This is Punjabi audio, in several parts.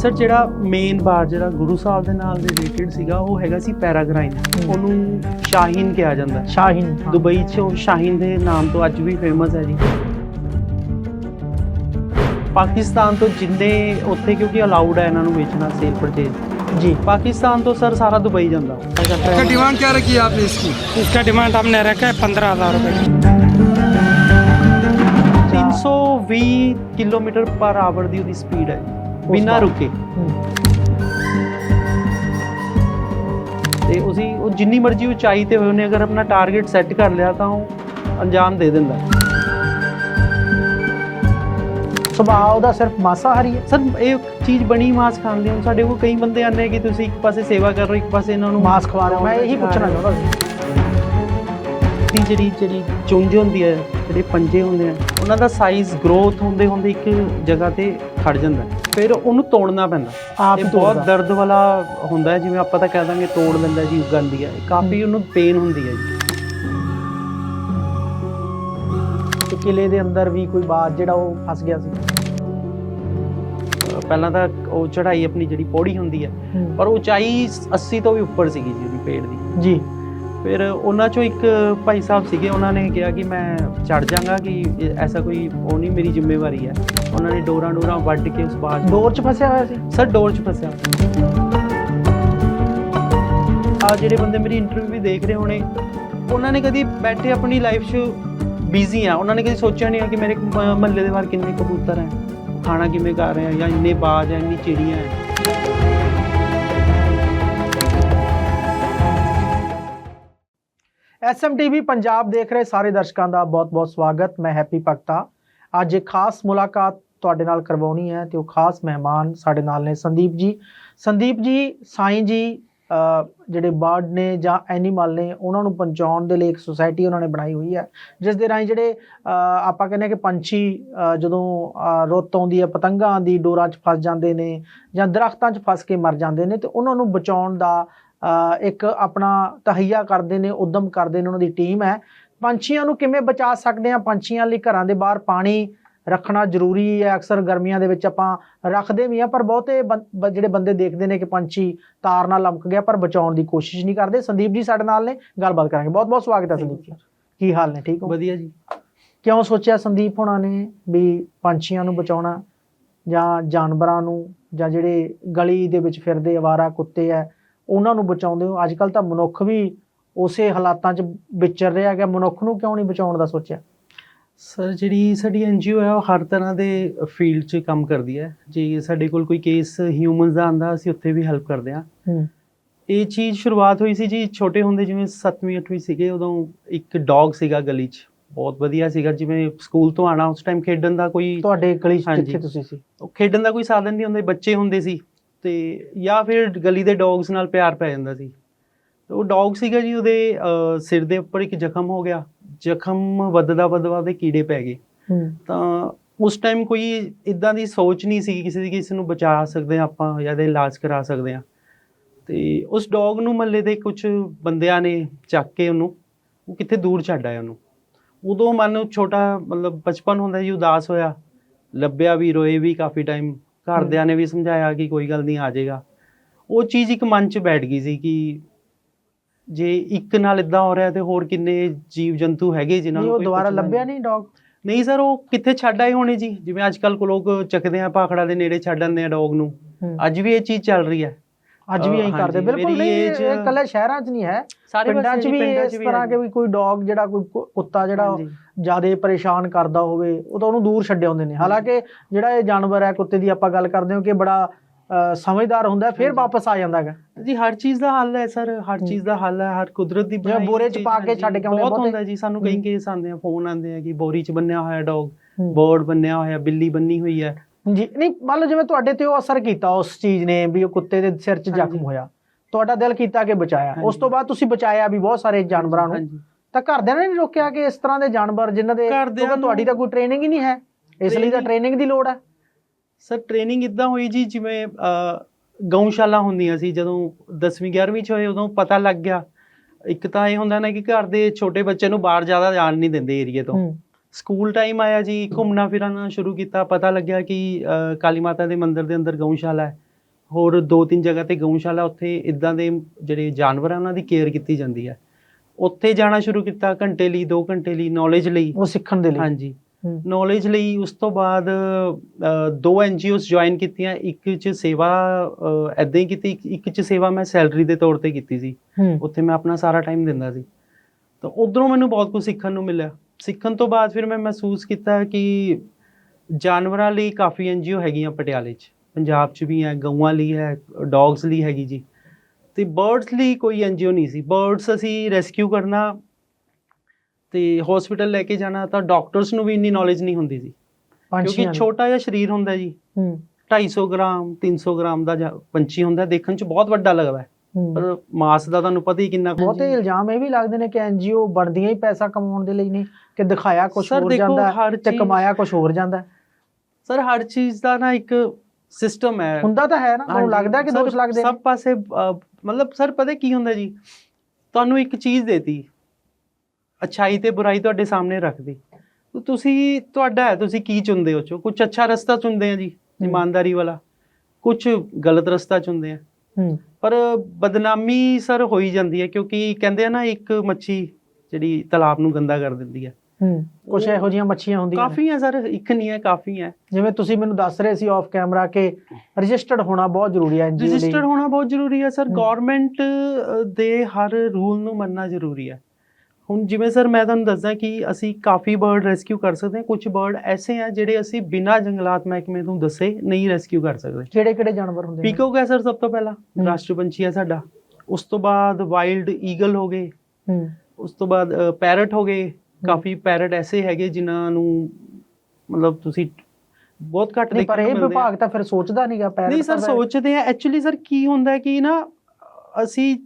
ਸਰ ਜਿਹੜਾ ਮੇਨ ਬਾਰ ਜਿਹੜਾ ਗੁਰੂ ਸਾਹਿਬ ਦੇ ਨਾਲ ਰਿਲੇਟਡ ਸੀਗਾ ਉਹ ਹੈਗਾ ਸੀ ਪੈਰਾਗ੍ਰਾਈਨ ਉਹਨੂੰ ਸ਼ਾਹੀਨ ਕਿਹਾ ਜਾਂਦਾ ਹੈ। ਸ਼ਾਹੀਨ ਹਾਂ। ਦੁਬਈ 'ਚ ਉਹ ਸ਼ਾਹੀਨ ਦੇ ਨਾਮ ਤੋਂ ਅੱਜ ਵੀ ਫੇਮਸ ਹੈ ਜੀ ਪਾਕਿਸਤਾਨ ਤੋਂ ਜਿੰਨੇ ਉੱਥੇ ਕਿਉਂਕਿ ਅਲਾਉਡ ਹੈ ਇਹਨਾਂ ਨੂੰ ਵੇਚਣਾ ਸੇਲ ਪਰਚੇਜ ਜੀ ਪਾਕਿਸਤਾਨ ਤੋਂ ਸਰ ਸਾਰਾ ਦੁਬਈ ਜਾਂਦਾ क्या डिमांड क्या रखी है आपने इसकी इसका डिमांड हमने रखा है पंद्रह हज़ार रुपये 320 ਕਿਲੋਮੀਟਰ ਪਰ ਆਵਰ ਦੀ ਉਹਦੀ ਸਪੀਡ ਹੈ ਬਿਨਾਂ? ਰੁਕੇ। ਤੇ ਉਸੀ ਉਹ ਜਿੰਨੀ ਮਰਜ਼ੀ ਉਚਾਈ ਤੇ ਹੋਏ ਉਹਨੇ ਅਗਰ ਆਪਣਾ ਟਾਰਗੇਟ ਸੈੱਟ ਕਰ ਲਿਆ ਤਾਂ ਉਹ ਅੰਜਾਮ ਦੇ ਦਿੰਦਾ। ਸੁਭਾਅ ਉਹਦਾ ਸਿਰਫ ਮਾਸਾਹਾਰੀ ਹੈ। ਸਰ ਇਹ ਚੀਜ਼ ਬਣੀ ਮਾਸ ਖਾਣ ਹੁਣ ਸਾਡੇ ਕੋਲ ਕਈ ਬੰਦੇ ਆਨੇ ਕਿ ਤੁਸੀਂ ਇੱਕ ਪਾਸੇ ਸੇਵਾ ਕਰ ਰਹੇ ਹੋ ਇੱਕ ਪਾਸੇ ਇਹਨਾਂ ਨੂੰ ਮਾਸ ਖਵਾ ਰਹੇ ਹੋ। ਮੈਂ ਇਹੀ ਪੁੱਛਣਾ ਚਾਹੁੰਦਾ ਸੀ। ਦੀ ਜਿਹੜੀ ਜਿਹੜੀ ਚੁੰਝ ਹੁੰਦੀ ਹੈ ਜਿਹੜੇ ਪੰਜੇ ਹੁੰਦੇ ਆ ਉਹਨਾਂ ਦਾ ਸਾਈਜ਼ ਗਰੋਥ ਹੁੰਦੇ ਹੁੰਦੇ ਇੱਕ ਜਗ੍ਹਾ ਤੇ ਖੜ ਜਾਂਦਾ। ਫਿਰ ਉਹਨੂੰ ਤੋੜਨਾ ਪੈਂਦਾ। ਆਪ ਬਹੁਤ। ਦਰਦ ਵਾਲਾ ਹੁੰਦਾ ਜਿਵੇਂ ਆਪਾਂ ਤਾਂ ਕਹਿ ਦਾਂਗੇ ਤੋੜ ਲੈਂਦਾ ਜੀ ਉਗਾਂਦੀ ਹੈ ਕਾਫੀ ਉਹਨੂੰ ਪੇਨ ਹੁੰਦੀ ਹੈ ਜੀ। ਕਿਲੇ ਦੇ ਅੰਦਰ ਵੀ ਕੋਈ ਬਾਤ ਜਿਹੜਾ ਉਹ ਫਸ ਗਿਆ ਸੀ। ਪਹਿਲਾਂ ਤਾਂ ਉਹ ਚੜਾਈ ਆਪਣੀ ਜਿਹੜੀ ਪੌੜੀ ਹੁੰਦੀ ਹੈ ਪਰ ਉਚਾਈ 80 ਤੋਂ ਵੀ ਉੱਪਰ ਸੀਗੀ ਜੀ ਉਹਦੀ ਪੇੜ ਦੀ। ਜੀ। ਫਿਰ ਉਹਨਾਂ ਚੋਂ ਇੱਕ ਭਾਈ ਸਾਹਿਬ ਸੀਗੇ ਉਹਨਾਂ ਨੇ ਕਿਹਾ ਕਿ ਮੈਂ ਚੜ ਜਾਗਾ ਕਿ ਐਸਾ ਕੋਈ ਉਹ ਨਹੀਂ ਮੇਰੀ ਜ਼ਿੰਮੇਵਾਰੀ ਹੈ। ਉਹਨਾਂ ਨੇ ਡੋਰਾਂ ਡੋਰਾਂ ਵੱਢ ਕੇ ਉਸ ਬਾਜ ਡੋਰ 'ਚ ਫਸਿਆ ਹੋਇਆ ਸੀ? ਸਰ ਡੋਰ 'ਚ ਫਸਿਆ। ਆ ਜਿਹੜੇ ਬੰਦੇ ਮੇਰੀ ਇੰਟਰਵਿਊ ਵੀ ਦੇਖ ਰਹੇ ਹੋਣੇ ਉਹਨਾਂ ਨੇ ਕਦੀ ਬੈਠੇ ਆਪਣੀ ਲਾਈਫ 'ਚ ਬਿਜ਼ੀ ਆ। ਉਹਨਾਂ ਨੇ ਕਦੀ ਸੋਚਿਆ ਨਹੀਂ ਆ ਕਿ ਮੇਰੇ ਮਹੱਲੇ ਦੇ ਬਾਹਰ ਕਿੰਨੇ ਕਬੂਤਰ ਹੈ ਖਾਣਾ ਕਿਵੇਂ ਕਰ ਰਹੇ ਆ ਜਾਂ ਇੰਨੇ ਬਾਜ ਹੈ ਇੰਨੀ ਚਿੜੀਆਂ ਹੈ ਐਸਐਮਟੀਵੀ ਪੰਜਾਬ ਦੇਖ ਰਹੇ ਸਾਰੇ ਦਰਸ਼ਕਾਂ ਦਾ ਬਹੁਤ-ਬਹੁਤ ਸਵਾਗਤ। ਮੈਂ ਹੈਪੀ ਭਗਤਾ। ਅੱਜ ਇੱਕ ਖਾਸ ਮੁਲਾਕਾਤ ਤੁਹਾਡੇ ਨਾਲ ਕਰਵਾਉਣੀ ਹੈ ਤੇ ਉਹ ਖਾਸ ਮਹਿਮਾਨ ਸਾਡੇ ਨਾਲ ਨੇ ਸੰਦੀਪ ਜੀ। ਸੰਦੀਪ ਜੀ, ਸਾਈਂ ਜੀ ਜਿਹੜੇ ਬਰਡ ਨੇ ਜਾਂ ਐਨੀਮਲ ਨੇ, ਉਹਨਾਂ ਨੂੰ ਪਹੁੰਚਾਉਣ ਦੇ ਲਈ ਇੱਕ ਸੁਸਾਇਟੀ ਉਹਨਾਂ ਨੇ ਬਣਾਈ ਹੋਈ ਹੈ, ਜਿਸ ਦੇ ਰਾਹੀਂ ਜਿਹੜੇ ਆਪਾਂ ਕਹਿੰਦੇ ਹਾਂ ਕਿ ਪੰਛੀ ਜਦੋਂ ਰੁੱਤ ਆਉਂਦੀ ਹੈ, ਪਤੰਗਾਂ ਦੀ ਡੋਰਾਂ 'ਚ ਫਸ ਜਾਂਦੇ ਨੇ ਜਾਂ ਦਰਖਤਾਂ 'ਚ ਫਸ ਕੇ ਮਰ ਜਾਂਦੇ ਨੇ, ਤੇ ਉਹਨਾਂ ਨੂੰ ਬਚਾਉਣ ਦਾ ਇੱਕ ਆਪਣਾ ਤਹਈਆ ਕਰਦੇ ਨੇ ਉਦਮ ਕਰਦੇ ਨੇ ਉਹਨਾਂ ਦੀ ਟੀਮ ਹੈ। ਪੰਛੀਆਂ ਨੂੰ ਕਿਵੇਂ ਬਚਾ ਸਕਦੇ ਆ ਪੰਛੀਆਂ ਲਈ ਘਰਾਂ ਦੇ ਬਾਹਰ ਪਾਣੀ ਰੱਖਣਾ ਜ਼ਰੂਰੀ ਹੈ। ਅਕਸਰ ਗਰਮੀਆਂ ਦੇ ਵਿੱਚ ਆਪਾਂ ਰੱਖਦੇ ਵੀ ਆ ਪਰ ਬਹੁਤੇ ਜਿਹੜੇ ਬੰਦੇ ਦੇਖਦੇ ਨੇ ਕਿ ਪੰਛੀ ਤਾਰ ਨਾਲ ਲਮਕ ਗਿਆ ਪਰ ਬਚਾਉਣ ਦੀ ਕੋਸ਼ਿਸ਼ ਨਹੀਂ ਕਰਦੇ। ਸੰਦੀਪ ਜੀ ਸਾਡੇ ਨਾਲ ਨੇ ਗੱਲਬਾਤ ਕਰਾਂਗੇ। ਬਹੁਤ ਬਹੁਤ ਸਵਾਗਤ ਹੈ ਸੰਦੀਪ ਜੀ। ਕੀ ਹਾਲ ਨੇ? ਠੀਕ ਹੋ? ਵਧੀਆ ਜੀ। ਕਿਉਂ ਸੋਚਿਆ ਸੰਦੀਪ ਹੋਣਾ ਨੇ ਵੀ ਪੰਛੀਆਂ ਨੂੰ ਬਚਾਉਣਾ ਜਾਂ ਜਾਨਵਰਾਂ ਨੂੰ ਜਾਂ ਜਿਹੜੇ ਗਲੀ ਦੇ ਵਿੱਚ ਫਿਰਦੇ ਅਵਾਰਾ ਕੁੱਤੇ ਆ ਉਹਨਾਂ ਨੂੰ ਬਚਾਉਂਦੇ ਹੋ। ਅੱਜ ਕੱਲ ਤਾਂ ਮਨੁੱਖ ਵੀ ਉਸੇ ਹਾਲਾਤਾਂ 'ਚ ਵਿਚਰ ਰਿਹਾ ਹੈਗਾ ਮਨੁੱਖ ਨੂੰ ਕਿਉਂ ਨਹੀਂ ਬਚਾਉਣ ਦਾ ਸੋਚਿਆ? ਸਰ ਜਿਹੜੀ ਸਾਡੀ ਐਨਜੀਓ ਹੈ ਉਹ ਹਰ ਤਰ੍ਹਾਂ ਦੇ ਫੀਲਡ 'ਚ ਕੰਮ ਕਰਦੀ ਹੈ। ਜੇ ਸਾਡੇ ਕੋਲ ਕੋਈ ਕੇਸ ਹਿਊਮਨਸ ਦਾ ਆਂਦਾ ਅਸੀਂ ਉੱਥੇ ਵੀ ਹੈਲਪ ਕਰਦੇ ਹਾਂ। ਇਹ ਚੀਜ਼ ਸ਼ੁਰੂਆਤ ਹੋਈ ਸੀ ਜੀ ਛੋਟੇ ਹੁੰਦੇ ਜਿਵੇਂ 7ਵੀਂ 8ਵੀਂ ਸੀਗੇ ਉਦੋਂ ਇੱਕ ਡੌਗ ਸੀਗਾ ਗਲੀ 'ਚ। ਬਹੁਤ ਵਧੀਆ ਸੀਗਾ ਜਿਵੇਂ ਸਕੂਲ ਤੋਂ ਆਣਾ ਉਸ ਟਾਈਮ ਖੇਡਣ ਦਾ ਕੋਈ ਤੁਹਾਡੇ ਗਲੀ 'ਚ। ਕਿੱਥੇ ਤੁਸੀਂ ਸੀ? ਉਹ ਖੇਡਣ ਦਾ ਕੋਈ ਸਾਧਨ ਨਹੀਂ ਹੁੰਦੇ ਬੱਚੇ ਹੁੰਦੇ ਸੀ। ਤੇ ਜਾਂ ਫਿਰ ਗਲੀ ਦੇ ਡੌਗਸ ਨਾਲ ਪਿਆਰ ਪੈ ਜਾਂਦਾ ਸੀ। ਤੇ ਉਹ ਡੌਗ ਸੀਗਾ ਜੀ ਉਹਦੇ ਸਿਰ ਦੇ ਉੱਪਰ ਇੱਕ ਜ਼ਖਮ ਹੋ ਗਿਆ। ਜ਼ਖਮ ਵੱਧਦਾ ਵੱਧਦਾ ਉਹਦੇ ਕੀੜੇ ਪੈ ਗਏ। ਤਾਂ ਉਸ ਟਾਈਮ ਕੋਈ ਇਦਾਂ ਦੀ ਸੋਚ ਨਹੀਂ ਸੀ ਕਿਸੇ ਦੀ ਕਿ ਇਸ ਨੂੰ ਬਚਾ ਸਕਦੇ ਹਾਂ ਆਪਾਂ ਜਾਂ ਇਹਦਾ ਇਲਾਜ ਕਰਾ ਸਕਦੇ ਹਾਂ। ਤੇ ਉਸ ਡੌਗ ਨੂੰ ਮਹੱਲੇ ਦੇ ਕੁਝ ਬੰਦਿਆਂ ਨੇ ਚੱਕ ਕੇ ਉਹਨੂੰ ਉਹ ਕਿੱਥੇ ਦੂਰ ਛੱਡ ਆਇਆ ਉਹਨੂੰ। ਉਦੋਂ ਮਨ ਨੂੰ ਛੋਟਾ ਮਤਲਬ ਬਚਪਨ ਹੁੰਦਾ ਜੀ ਉਦਾਸ ਹੋਇਆ। ਲੱਭਿਆ ਵੀ ਰੋਏ ਵੀ ਕਾਫੀ ਟਾਈਮ ਘਰਦਿਆਂ ਨੇ ਵੀ ਸਮਝਾਇਆ ਕਿ ਕੋਈ ਗੱਲ ਨਹੀਂ ਆ ਜਾਏਗਾ। ਉਹ ਚੀਜ਼ ਇੱਕ ਮਨ 'ਚ ਬੈਠ ਗਈ ਸੀ ਕਿ ਜੇ ਇੱਕ ਨਾਲ ਇਦਾਂ ਹੋ ਰਿਹਾ ਤੇ ਹੋਰ ਕਿੰਨੇ ਜੀਵ ਜੰਤੂ ਹੈਗੇ ਜਿਨ੍ਹਾਂ ਨਹੀਂ ਨੂੰ ਉਹ ਕੋਈ ਦੁਬਾਰਾ ਪੁੱਛਦਾ ਲੱਭਿਆ ਨਹੀਂ ਡੌਗ? ਨਹੀਂ ਸਰ ਉਹ ਕਿੱਥੇ ਛੱਡ ਆਏ ਹੋਣੇ ਜੀ? ਜਿਵੇਂ ਅੱਜ ਕੱਲ ਕੋ ਲੋਕ ਚੱਕਦੇ ਆ ਭਾਖੜਾ ਦੇ ਨੇੜੇ ਛੱਡ ਆਉਂਦੇ ਆ ਡੌਗ ਨੂੰ। ਅੱਜ ਵੀ ਇਹ ਚੀਜ਼ ਚੱਲ ਰਹੀ ਹੈ। ਅੱਜ ਵੀ ਇਹੀ ਕਰਦੇ ਬਿਲਕੁਲ ਨਹੀਂ ਇਹ ਕੱਲੇ ਸ਼ਹਿਰਾਂ 'ਚ ਨਹੀਂ ਹੈ ਪਿੰਡਾਂ 'ਚ ਵੀ ਇਸ ਤਰ੍ਹਾਂ ਕਿ ਵੀ ਕੋਈ ਡੌਗ ਜਿਹੜਾ ਕੋਈ ਕੁੱਤਾ ਜਿਹੜਾ। ਜ਼ਿਆਦਾ ਪਰੇਸ਼ਾਨ ਕਰਦਾ ਹੋਵੇ ਉਹ ਤਾਂ ਉਹਨੂੰ ਦੂਰ ਛੱਡੇ ਹੁੰਦੇ ਨੇ ਹਾਲਾਂਕਿ ਜਿਹੜਾ ਇਹ ਜਾਨਵਰ ਹੈ ਕੁੱਤੇ ਦੀ ਆਪਾਂ ਗੱਲ ਕਰਦੇ ਹਾਂ ਕਿ ਬੜਾ ਸਮਝਦਾਰ ਹੁੰਦਾ ਹੈ, ਫਿਰ। ਵਾਪਸ ਆ ਜਾਂਦਾ ਹੈਗਾ ਜੀ ਹਰ ਚੀਜ਼ ਦਾ ਹੱਲ ਹੈ ਸਰ ਹਰ ਹੂੰ। ਚੀਜ਼ ਦਾ ਹੱਲ ਹੈ ਹਰ ਕੁਦਰਤ ਦੀ ਬਣਾਈ ਬੋਰੇ 'ਚ ਪਾ ਕੇ ਛੱਡ ਕੇ ਆਉਂਦੇ ਬਹੁਤ। ਹੁੰਦਾ ਜੀ ਸਾਨੂੰ ਕਈ ਹੂੰ। ਕੇਸ ਆਉਂਦੇ ਆ ਫੋਨ ਆਉਂਦੇ ਆ ਕਿ ਬੋਰੀ 'ਚ ਬੰਨਿਆ ਹੋਇਆ ਡੌਗ ਹੂੰ। ਬਰਡ ਬੰਨਿਆ ਹੋਇਆ ਬਿੱਲੀ ਬੰਨੀ ਹੋਈ ਹੈ ਜੀ ਨਹੀਂ ਮੰਨ ਲਓ ਜਿਵੇਂ ਤੁਹਾਡੇ ਤੇ ਉਹ ਅਸਰ ਕੀਤਾ ਉਸ ਚੀਜ਼ ਨੇ ਵੀ ਉਹ ਕੁੱਤੇ ਦੇ ਸਿਰ 'ਚ ਜ਼ਖਮ। ਹੋਇਆ। ਤੁਹਾਡਾ ਦਿਲ ਕੀਤਾ ਕਿ ਬਚਾਇਆ। ਉਸ ਤੋਂ ਬਾਅਦ ਤੁਸੀਂ ਬਚਾਇਆ ਵੀ ਬਹੁਤ ਸਾਰੇ ਜਾਨਵਰਾਂ ਨੂੰ। ਤਾਂ ਘਰਦਿਆਂ ਨੇ ਨਹੀਂ ਰੋਕਿਆ ਕਿ ਇਸ ਤਰ੍ਹਾਂ ਦੇ ਜਾਨਵਰ ਜਿਨ੍ਹਾਂ ਦੇ ਤੁਹਾਡੀ ਤਾਂ ਕੋਈ ਟ੍ਰੇਨਿੰਗ ਹੀ ਨਹੀਂ ਹੈ। ਇਸ ਲਈ ਤਾਂ ਟ੍ਰੇਨਿੰਗ ਦੀ ਲੋੜ ਹੈ। ਸਰ ਟ੍ਰੇਨਿੰਗ ਇਦਾਂ ਹੋਈ ਜੀ ਜਿਵੇਂ ਗਊਸ਼ਾਲਾ ਹੁੰਦੀਆਂ ਸੀ। ਜਦੋਂ 10ਵੀਂ 11ਵੀਂ ਚ ਹੋਏ ਉਦੋਂ ਪਤਾ ਲੱਗ ਗਿਆ। ਇੱਕ ਤਾਂ ਇਹ ਹੁੰਦਾ ਨਾ ਕਿ ਘਰ ਦੇ ਛੋਟੇ ਬੱਚੇ ਨੂੰ ਬਾਹਰ ਜ਼ਿਆਦਾ ਜਾਣ ਨਹੀਂ ਦਿੰਦੇ ਏਰੀਏ ਤੋਂ। ਸਕੂਲ ਟਾਈਮ ਆਇਆ ਜੀ ਘੁੰਮਣਾ ਫਿਰਨਾ ਸ਼ੁਰੂ ਕੀਤਾ। ਪਤਾ ਲੱਗਿਆ ਕਿ ਕਾਲੀ ਮਾਤਾ ਦੇ ਮੰਦਿਰ ਦੇ ਅੰਦਰ ਗਊਸ਼ਾਲਾ ਹੈ। ਹੋਰ ਦੋ ਤਿੰਨ ਜਗ੍ਹਾ ਤੇ ਗਊਸ਼ਾਲਾ ਉੱਥੇ ਇਦਾਂ ਦੇ ਜਿਹੜੇ ਜਾਨਵਰਾਂ ਉਹਨਾਂ ਦੀ ਕੇਅਰ ਕੀਤੀ ਜਾਂਦੀ ਹੈ। ਉੱਥੇ ਜਾਣਾ ਸ਼ੁਰੂ ਕੀਤਾ ਘੰਟੇ ਲਈ 2 ਘੰਟੇ ਲਈ ਨੌਲੇਜ ਲਈ। ਉਹ ਸਿੱਖਣ ਦੇ ਲਈ। ਹਾਂਜੀ। ਹੂੰ। ਨੌਲੇਜ ਲਈ ਉਸ ਤੋਂ ਬਾਅਦ ਅ, ਦੋ ਐਨਜੀਓਸ ਜੁਆਇਨ ਕੀਤੀਆਂ। ਇੱਕ ਚ ਸੇਵਾ ਐਦਾਂ ਹੀ ਕੀਤੀ ਇੱਕ- ਇੱਕ ਚ ਸੇਵਾ ਮੈਂ ਸੈਲਰੀ ਦੇ ਤੌਰ ਤੇ ਕੀਤੀ ਸੀ। ਹੂੰ ਉੱਥੇ ਮੈਂ ਆਪਣਾ ਸਾਰਾ ਟਾਈਮ ਦਿੰਦਾ ਸੀ। ਤਾਂ ਉਧਰੋਂ ਮੈਨੂੰ ਬਹੁਤ ਕੁਝ ਸਿੱਖਣ ਨੂੰ ਮਿਲਿਆ। ਸਿੱਖਣ ਤੋਂ ਬਾਅਦ ਫਿਰ ਮੈਂ ਮਹਿਸੂਸ ਕੀਤਾ ਕਿ ਜਾਨਵਰਾਂ ਲਈ ਕਾਫੀ ਐਨਜੀਓ ਹੈਗੀਆਂ ਪਟਿਆਲੇ 'ਚ। ਪੰਜਾਬ 'ਚ ਵੀ ਹੈ ਗਊਆਂ ਲਈ ਹੈ ਡੌਗਸ ਲਈ ਹੈਗੀ ਜੀ। ਤੇ ਬਰਡਸ ਲਈ ਕੋਈ ਐਨਜੀਓ ਨਹੀਂ ਸੀ। ਬਰਡਸ ਅਸੀਂ ਰੈਸਕਿਊ ਕਰਨਾ ਤੇ ਹਸਪੀਟਲ ਲੈ ਕੇ ਜਾਣਾ ਤਾਂ ਡਾਕਟਰਸ ਨੂੰ ਵੀ ਇੰਨੀ ਨੌਲੇਜ ਨਹੀਂ ਹੁੰਦੀ ਸੀ। ਕਿਉਂਕਿ। ਛੋਟਾ ਜਿਹਾ ਸਰੀਰ ਹੁੰਦਾ ਜੀ। ਹੂੰ। 250 ਗ੍ਰਾਮ 300 ਗ੍ਰਾਮ ਦਾ ਪੰਛੀ ਹੁੰਦਾ ਦੇਖਣ 'ਚ ਬਹੁਤ ਵੱਡਾ ਲੱਗਦਾ ਪਰ ਮਾਸ ਦਾ ਤੁਹਾਨੂੰ ਪਤਾ ਹੀ ਕਿੰਨਾ ਕੁ ਬਹੁਤੇ। ਇਲਜ਼ਾਮ ਇਹ ਵੀ ਲੱਗਦੇ ਨੇ ਕਿ ਐਨਜੀਓ ਬਣਦੀਆਂ ਹੀ ਪੈਸਾ ਕਮਾਉਣ ਦੇ ਲਈ ਨੇ ਕਿ ਦਿਖਾਇਆ ਕੁਝ ਹੋਰ ਜਾਂਦਾ ਤੇ ਕਮਾਇਆ ਕੁਝ ਹੋਰ ਜਾਂਦਾ। ਸਰ ਹਰ ਚੀਜ਼ ਦਾ ਨਾ ਇੱਕ ਸਿਸਟਮ ਹੈ। ਹੁੰਦਾ ਤਾਂ ਹੈ ਨਾ ਹਾਂਜੀ, ਲੱਗਦਾ ਕਿ ਦੋਸ਼ ਲੱਗਦੇ ਸਭ ਪਾਸੇ ਮਤਲਬ ਸਰ ਪਤਾ ਕੀ ਹੁੰਦਾ ਜੀ? ਤੁਹਾਨੂੰ ਇੱਕ ਚੀਜ਼ ਦੇਤੀ ਅਛਾਈ ਤੇ ਬੁਰਾਈ ਤੁਹਾਡੇ ਸਾਹਮਣੇ ਰੱਖਦੀ ਤੇ ਤੁਸੀਂ ਤੁਹਾਡਾ ਹੈ ਤੁਸੀਂ ਕੀ ਚੁਣਦੇ ਹੋ ਚੋ? ਕੁਝ ਅੱਛਾ ਰਸਤਾ ਚੁਣਦੇ ਆ ਜੀ। ਇਮਾਨਦਾਰੀ ਵਾਲਾ। ਕੁਝ ਗਲਤ ਰਸਤਾ ਚੁਣਦੇ ਆ। ਪਰ ਬਦਨਾਮੀ ਸਰ ਹੋਈ ਜਾਂਦੀ ਹੈ ਕਿਉਂਕਿ ਕਹਿੰਦੇ ਆ ਨਾ ਇੱਕ ਮੱਛੀ ਜਿਹੜੀ ਤਲਾਬ ਨੂੰ ਗੰਦਾ ਕਰ ਦਿੰਦੀ ਹੈ। ਹੂੰ। ਕੁਝ ਇਹੋ ਜਿਹੀਆਂ ਮੱਛੀਆਂ ਹੁੰਦੀਆਂ। ਕਾਫੀ ਹੈ ਸਰ ਇੱਕ ਨਹੀਂ ਹੈ ਕਾਫੀ ਹੈ। ਜਿਵੇਂ ਤੁਸੀਂ ਮੈਨੂੰ ਦੱਸ ਰਹੇ ਸੀ ਆਫ ਕੈਮਰਾ ਕਿ ਰਜਿਸਟਰਡ ਹੋਣਾ ਬਹੁਤ ਜ਼ਰੂਰੀ ਹੈ ਐਨਜੀਓ ਲਈ। ਰਜਿਸਟਰ ਹੋਣਾ ਬਹੁਤ ਜ਼ਰੂਰੀ ਹੈ ਸਰ। ਗਵਰਨਮੈਂਟ ਦੇ ਹਰ ਰੂਲ ਨੂੰ ਮੰਨਣਾ ਜ਼ਰੂਰੀ ਹੈ। ਹੁਣ ਜਿਵੇਂ ਸਰ ਮੈਂ ਤੁਹਾਨੂੰ ਦੱਸਦਾ ਕਿ ਅਸੀਂ ਕਾਫੀ ਬਰਡ ਰੈਸਕਿਊ ਕਰ ਸਕਦੇ ਹਾਂ। ਕੁਝ ਬਰਡ ਐਸੇ ਆ ਜਿਹੜੇ ਅਸੀਂ ਬਿਨਾਂ ਜੰਗਲਾਤ ਮਹਿਕਮੇ ਤੋਂ ਦੱਸੇ ਨਹੀਂ ਰੈਸਕਿਊ ਕਰ ਸਕਦੇ। ਕਿਹੜੇ ਕਿਹੜੇ ਜਾਨਵਰ ਹੁੰਦੇ ਨੇ? ਪੀਕੋਕ ਹੈ ਸਰ ਸਭ ਤੋਂ ਪਹਿਲਾਂ। ਰਾਸ਼ਟਰ ਪੰਛੀ ਹੈ ਸਾਡਾ। ਉਸ ਤੋਂ ਬਾਅਦ ਵਾਈਲਡ ਈਗਲ ਹੋ ਗਏ। ਹੂੰ। ਉਸ ਤੋਂ ਬਾਅਦ ਪੈਰਟ ਹੋ ਗਏ। ਕਾਫੀ ਪੈਰਟ ਐਸੇ ਹੈਗੇ ਜਿਨ੍ਹਾਂ ਨੂੰ ਮਤਲਬ ਤੁਸੀਂ ਬਹੁਤ ਘੱਟ ਨਹੀਂ ਪਰ ਦੇਖਣ ਇਹ ਨੂੰ ਮਿਲਦੇ ਆ। ਵਿਭਾਗ ਤਾਂ ਫਿਰ ਸੋਚਦਾ ਨਹੀਂਗਾ ਪੈਰ ਨਹੀਂ ਸਰ ਸੋਚਦੇ ਆ। ਐਕਚੁਅਲੀ ਸਰ ਕੀ ਹੁੰਦਾ ਕਿ ਨਾ ਅਸੀਂ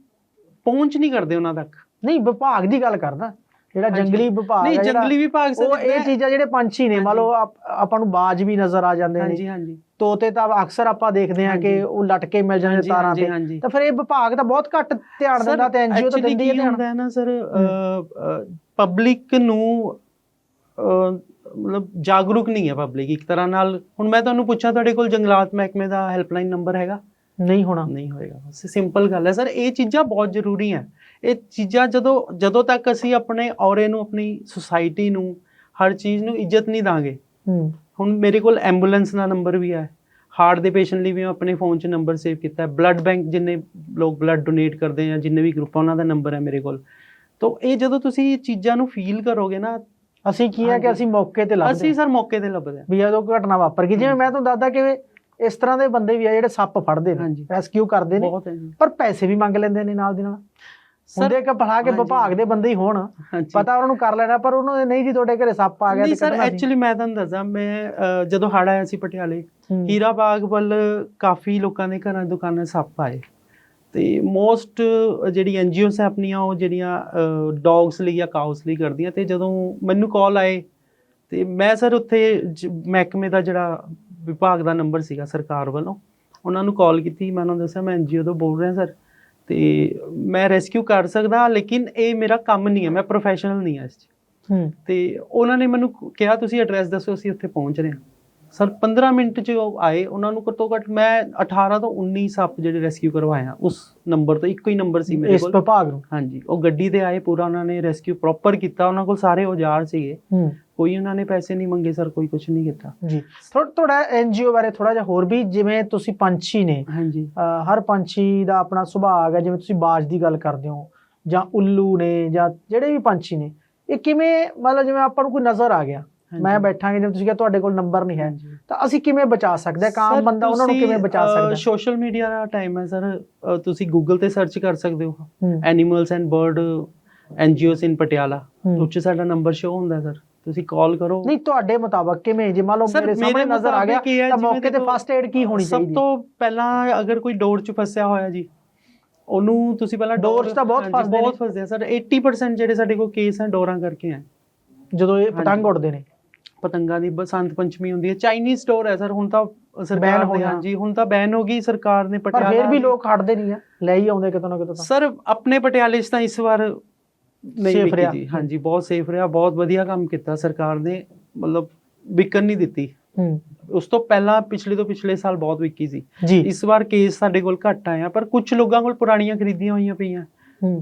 ਪਹੁੰਚ ਨਹੀਂ ਕਰਦੇ ਉਹਨਾਂ ਤੱਕ। ਨਹੀਂ ਵਿਭਾਗ ਦੀ ਗੱਲ ਕਰਦਾ। ਜਿਹੜਾ। ਜੰਗਲੀ ਵਿਭਾਗ ਨਹੀਂ ਜੰਗਲੀ ਵਿਭਾਗ ਸਰ ਉਹ ਇਹ ਚੀਜ਼ਾਂ ਜਿਹੜੇ ਪੰਛੀ ਨੇ ਮੰਨ ਲਓ ਆਪ- ਨੂੰ ਬਾਜ ਵੀ ਨਜ਼ਰ ਆ ਜਾਂਦੇ ਨੇ। ਹਾਂਜੀ ਹਾਂਜੀ। ਤੋਤੇ ਤਾਂ ਅਕਸਰ ਆਪਾਂ ਦੇਖਦੇ ਹਾਂ ਕਿ। ਉਹ ਲਟਕੇ ਮਿਲ ਜਾਂਦੇ ਤਾਰਾਂ ਤੇ। ਤਾਂ ਫਿਰ ਇਹ ਵਿਭਾਗ ਤਾਂ ਬਹੁਤ ਘੱਟ ਧਿਆਨ ਦਿੰਦਾ ਤੇ ਐਨਜੀਓ ਤਾਂ ਦਿੰਦੀ ਹੈ ਧਿਆਨ। ਹੈ ਨਾ ਸਰ ਪਬਲਿਕ ਨੂੰ ਮਤਲਬ ਜਾਗਰੂਕ ਨਹੀਂ ਹੈ ਪਬਲਿਕ ਇੱਕ ਤਰ੍ਹਾਂ ਨਾਲ ਹੁਣ ਮੈਂ ਤੁਹਾਨੂੰ ਪੁੱਛਾਂ ਤੁਹਾਡੇ ਕੋਲ ਜੰਗਲਾਤ ਮਹਿਕਮੇ ਦਾ ਹੈਲਪਲਾਈਨ ਨੰਬਰ ਹੈਗਾ? ਨਹੀਂ ਹੋਣਾ। ਨਹੀਂ ਹੋਏਗਾ। ਬਸ ਸਿੰਪਲ ਗੱਲ ਹੈ। ਸਰ ਇਹ ਚੀਜ਼ਾਂ ਬਹੁਤ ਜ਼ਰੂਰੀ ਹੈ। ਇਹ ਚੀਜ਼ਾਂ ਜਦੋਂ ਜਦੋਂ ਤੱਕ ਅਸੀਂ ਆਪਣੇ ਔਰੇ ਨੂੰ ਆਪਣੀ ਸੁਸਾਇਟੀ ਨੂੰ ਹਰ ਚੀਜ਼ ਨੂੰ ਇੱਜ਼ਤ ਨਹੀਂ ਦਾਂਗੇ ਹੂੰ। ਹੁਣ ਮੇਰੇ ਕੋਲ ਐਂਬੂਲੈਂਸ ਦਾ ਨੰਬਰ ਵੀ ਹੈ। ਹਾਰਟ ਦੇ ਪੇਸ਼ੈਂਟ ਲਈ ਵੀ ਮੈਂ ਆਪਣੇ ਫੋਨ 'ਚ ਨੰਬਰ ਸੇਵ ਕੀਤਾ ਹੈ। ਬਲੱਡ ਬੈਂਕ ਜਿੰਨੇ ਲੋਕ ਬਲੱਡ ਡੋਨੇਟ ਕਰਦੇ ਆ ਜਿੰਨੇ ਵੀ ਗਰੁੱਪ ਉਹਨਾਂ ਦਾ ਨੰਬਰ ਹੈ ਮੇਰੇ ਕੋਲ। ਤੋਂ ਇਹ ਜਦੋਂ ਤੁਸੀਂ ਇਹ ਚੀਜ਼ਾਂ ਨੂੰ ਫੀਲ ਕਰੋਗੇ ਨਾ ਅਸੀਂ ਕੀ ਹੈ ਕਿ। ਅਸੀਂ ਮੌਕੇ ਤੇ ਲੱਭਦੇ ਅਸੀਂ ਸਰ ਮੌਕੇ ਤੇ ਲੱਭਦੇ ਵੀ ਜਦੋਂ ਘਟਨਾ ਵਾਪਰ ਗਈ ਜਿਵੇਂ ਮੈਂ ਤੁਹਾਨੂੰ ਦੱਸਦਾ ਕਿ ਇਸ ਤਰ੍ਹਾਂ ਦੇ ਬੰਦੇ ਵੀ ਆ ਜਿਹੜੇ ਸੱਪ ਫੜਦੇ ਨੇ ਹਾਂਜੀ। ਰੈਸਕਿਊ ਕਰਦੇ ਨੇ ਬਹੁਤ ਹੈ ਜੀ ਪਰ ਪੈਸੇ ਵੀ ਮੰਗ ਲੈਂਦੇ ਨੇ ਨਾਲ ਦੀ ਨਾਲ ਹੁੰਦੇ ਕਿ ਭਲਾ ਕੇ ਹਾਂਜੀ। ਵਿਭਾਗ ਦੇ ਬੰਦੇ ਹੀ ਹੋਣ ਹਾਂਜੀ ਪਤਾ ਉਹਨਾਂ ਨੂੰ ਕਰ ਲੈਣਾ ਪਰ ਉਹਨਾਂ ਨੇ ਨਹੀਂ ਜੀ ਤੁਹਾਡੇ ਘਰੇ ਸੱਪ ਆ ਗਿਆ ਨਹੀਂ ਤੇ ਸਰ ਕੱਢਣਾ ਸੀ। ਐਕਚੁਅਲੀ ਮੈਂ ਤੁਹਾਨੂੰ ਦੱਸਾਂ ਮੈਂ ਅਹ, ਜਦੋਂ ਹੜ ਆਇਆ ਸੀ ਪਟਿਆਲੇ ਹੂੰ। ਹੀਰਾ ਬਾਗ ਵੱਲ ਕਾਫੀ ਲੋਕਾਂ ਦੇ ਘਰਾਂ ਦੁਕਾਨਾਂ ਸੱਪ ਆਏ ਤੇ ਮੋਸਟ ਜਿਹੜੀ ਐਨਜੀਓਸ ਹੈ ਆਪਣੀਆਂ ਉਹ ਜਿਹੜੀਆਂ ਡੌਗਸ ਲਈ ਜਾਂ ਕਾਊਸ ਲਈ ਕਰਦੀਆਂ ਤੇ ਜਦੋਂ ਮੈਨੂੰ ਕਾਲ ਆਏ ਤੇ ਮੈਂ ਸਰ ਉੱਥੇ ਜ- ਮਹਿਕਮੇ ਦਾ ਜਿਹੜਾ ਵਿਭਾਗ ਦਾ ਨੰਬਰ ਸੀਗਾ ਸਰਕਾਰ ਵੱਲੋਂ। ਉਹਨਾਂ ਨੂੰ ਕਾਲ ਕੀਤੀ ਮੈਂ ਉਹਨਾਂ ਨੂੰ ਦੱਸਿਆ ਮੈਂ ਐਨਜੀਓ ਤੋਂ ਬੋਲ ਰਿਹਾ ਸਰ ਤੇ ਮੈਂ ਰੈਸਕਿਊ ਕਰ ਸਕਦਾ ਲੇਕਿਨ ਇਹ ਮੇਰਾ ਕੰਮ ਨਹੀਂ ਹੈ ਮੈਂ ਪ੍ਰੋਫੈਸ਼ਨਲ ਨਹੀਂ ਹਾਂ ਇਸ 'ਚ। ਹੂੰ। ਤੇ ਉਹਨਾਂ ਨੇ ਮੈਨੂੰ ਕਿਹਾ ਤੁਸੀਂ ਐਡਰੈਸ ਦੱਸੋ ਅਸੀਂ ਉੱਥੇ ਪਹੁੰਚ ਰਹੇ ਹਾਂ। ਸਰ 15 ਮਿੰਟ 'ਚ ਆਏ ਉਹਨਾਂ ਨੂੰ ਘੱਟੋ ਘੱਟ ਮੈਂ 18 ਤੋਂ 19 ਸੱਪ ਜਿਹੜੇ ਰੈਸਕਿਊ ਕਰਵਾਏ ਆ ਉਸ ਨੰਬਰ ਤੋਂ ਇੱਕੋ ਹੀ ਨੰਬਰ ਸੀ ਮੇਰੇ ਇਸ ਕੋਲ। ਵਿਭਾਗ ਨੂੰ? ਹਾਂਜੀ ਉਹ ਗੱਡੀ ਤੇ ਆਏ ਪੂਰਾ ਉਹਨਾਂ ਨੇ ਰੈਸਕਿਊ ਪ੍ਰੋਪਰ ਕੀਤਾ ਉਹਨਾਂ ਕੋਲ ਸਾਰੇ ਔਜ਼ਾਰ ਸੀਗੇ। ਕੋਈ ਉਹਨਾਂ ਨੇ ਪੈਸੇ ਨਹੀਂ ਮੰਗੇ ਸਰ ਕੋਈ ਕੁਝ ਨਹੀਂ ਕੀਤਾ। ਜੀ। ਥੋੜਾ ਥੋੜਾ ਐਨਜੀਓ ਬਾਰੇ ਥੋੜਾ ਜਿਹਾ ਹੋਰ ਵੀ ਜਿਵੇਂ ਤੁਸੀਂ ਪੰਛੀ ਨੇ ਹਾਂਜੀ। ਹਰ ਪੰਛੀ ਦਾ ਆਪਣਾ ਸੁਭਾਅ ਹੈ ਜਿਵੇਂ ਤੁਸੀਂ ਬਾਜ ਦੀ ਗੱਲ ਕਰਦੇ ਹੋ ਜਾਂ ਉੱਲੂ ਨੇ ਜਾਂ ਜਿਹੜੇ ਵੀ ਪੰਛੀ ਨੇ ਇਹ ਕਿਵੇਂ ਮਤਲਬ ਜਿਵੇਂ ਆਪਾਂ ਨੂੰ ਕੋਈ ਨਜ਼ਰ ਆ ਗਿਆ ਮੈਂ ਬੈਠਾਂਗੇ ਜਿਵੇਂ ਤੁਸੀਂ ਕਿਹਾ ਤੁਹਾਡੇ ਕੋਲ ਨੰਬਰ ਨਹੀਂ ਹੈ ਤਾਂ ਅਸੀਂ ਕਿਵੇਂ ਬਚਾ ਸਕਦੇ ਆਮ ਬੰਦਾ ਉਹਨਾਂ ਨੂੰ ਕਿਵੇਂ ਬਚਾ ਸਕਦਾ? ਸੋਸ਼ਲ ਮੀਡੀਆ ਦਾ ਟਾਈਮ ਹੈ ਸਰ ਤੁਸੀਂ ਗੂਗਲ ਤੇ ਸਰਚ ਕਰ ਸਕਦੇ ਹੋ। Animals and bird NGOs in Patiala. ਉੱਚ ਸਾਡਾ ਨੰਬਰ ਸ਼ੋ ਹੁੰਦਾ ਸਰ। ਤੁਸੀਂ ਕਾਲ ਕਰੋ। ਨਹੀਂ ਤੁਹਾਡੇ ਮੁਤਾਬਕ ਕਿਵੇਂ? ਜੇ ਮੰਨ ਲਓ ਮੇਰੇ ਸਾਹਮਣੇ ਨਜ਼ਰ ਆ ਗਿਆ ਤਾਂ ਮੌਕੇ ਤੇ ਫਸਟ ਏਡ ਕੀ ਹੋਣੀ ਸਭ ਚਾਹੀਦੀ? ਤੋਂ ਪਹਿਲਾਂ ਅਗਰ ਕੋਈ ਡੋਰ 'ਚ ਫਸਿਆ ਹੋਇਆ ਜੀ ਉਹਨੂੰ ਤੁਸੀਂ ਪਹਿਲਾਂ ਡੋਰ 'ਚ ਤਾਂ ਬਹੁਤ ਫਸਦੇ। ਬਹੁਤ ਫਸਦੇ ਆ। ਸਰ 80% ਜਿਹੜੇ ਸਾਡੇ ਕੋਲ ਕੇਸ ਹੈ ਡੋਰਾਂ ਕਰਕੇ ਹੈ। ਜਦੋਂ ਇਹ। ਪਤੰਗ ਉੱਡਦੇ ਨੇ। ਪਤੰਗਾਂ ਦੀ ਬਸੰਤ ਪੰਚਮੀ ਹੁੰਦੀ ਹੈ। ਚਾਈਨੀਜ਼ ਡੋਰ ਹੈ ਸਰ ਹੁਣ ਤਾਂ ਸਰਕਾਰ ਹੋ ਗਿਆ। ਹਾਂਜੀ ਹੁਣ ਤਾਂ ਬੈਨ ਹੋ ਗਈ ਸਰਕਾਰ ਨੇ ਪਰ ਪਟਿਆਲਾ ਫਿਰ ਵੀ ਲੋਕ ਹਟਦੇ ਨਹੀਂ ਆ। ਲੈ ਹੀ ਆਉਂਦੇ ਕਿਤੋਂ ਨਾ ਕਿਤੋਂ ਸਰ ਆਪਣੇ ਪਟਿਆਲੇ 'ਚ ਤਾਂ ਇਸ ਵਾਰ ਨਹੀਂ ਵਿਕੀ ਰਿਹਾ। ਜੀ। ਹਾਂਜੀ ਬਹੁਤ ਸੇਫ ਰਿਹਾ। ਬਹੁਤ ਵਧੀਆ ਕੰਮ ਕੀਤਾ ਸਰਕਾਰ ਨੇ। ਮਤਲਬ ਵਿਕਣ ਨਹੀਂ ਦਿੱਤੀ। ਹੂੰ। ਉਸ ਤੋਂ ਪਹਿਲਾਂ ਪਿਛਲੇ ਤੋਂ ਪਿਛਲੇ ਸਾਲ ਬਹੁਤ ਵਿਕੀ ਸੀ। ਜੀ। ਇਸ ਵਾਰ ਕੇਸ ਸਾਡੇ ਕੋਲ ਘੱਟ ਆਇਆ ਪਰ ਕੁਝ ਲੋਕਾਂ ਕੋਲ ਪੁਰਾਣੀਆਂ ਖਰੀਦੀਆਂ ਹੋਈਆਂ ਪਈਆਂ।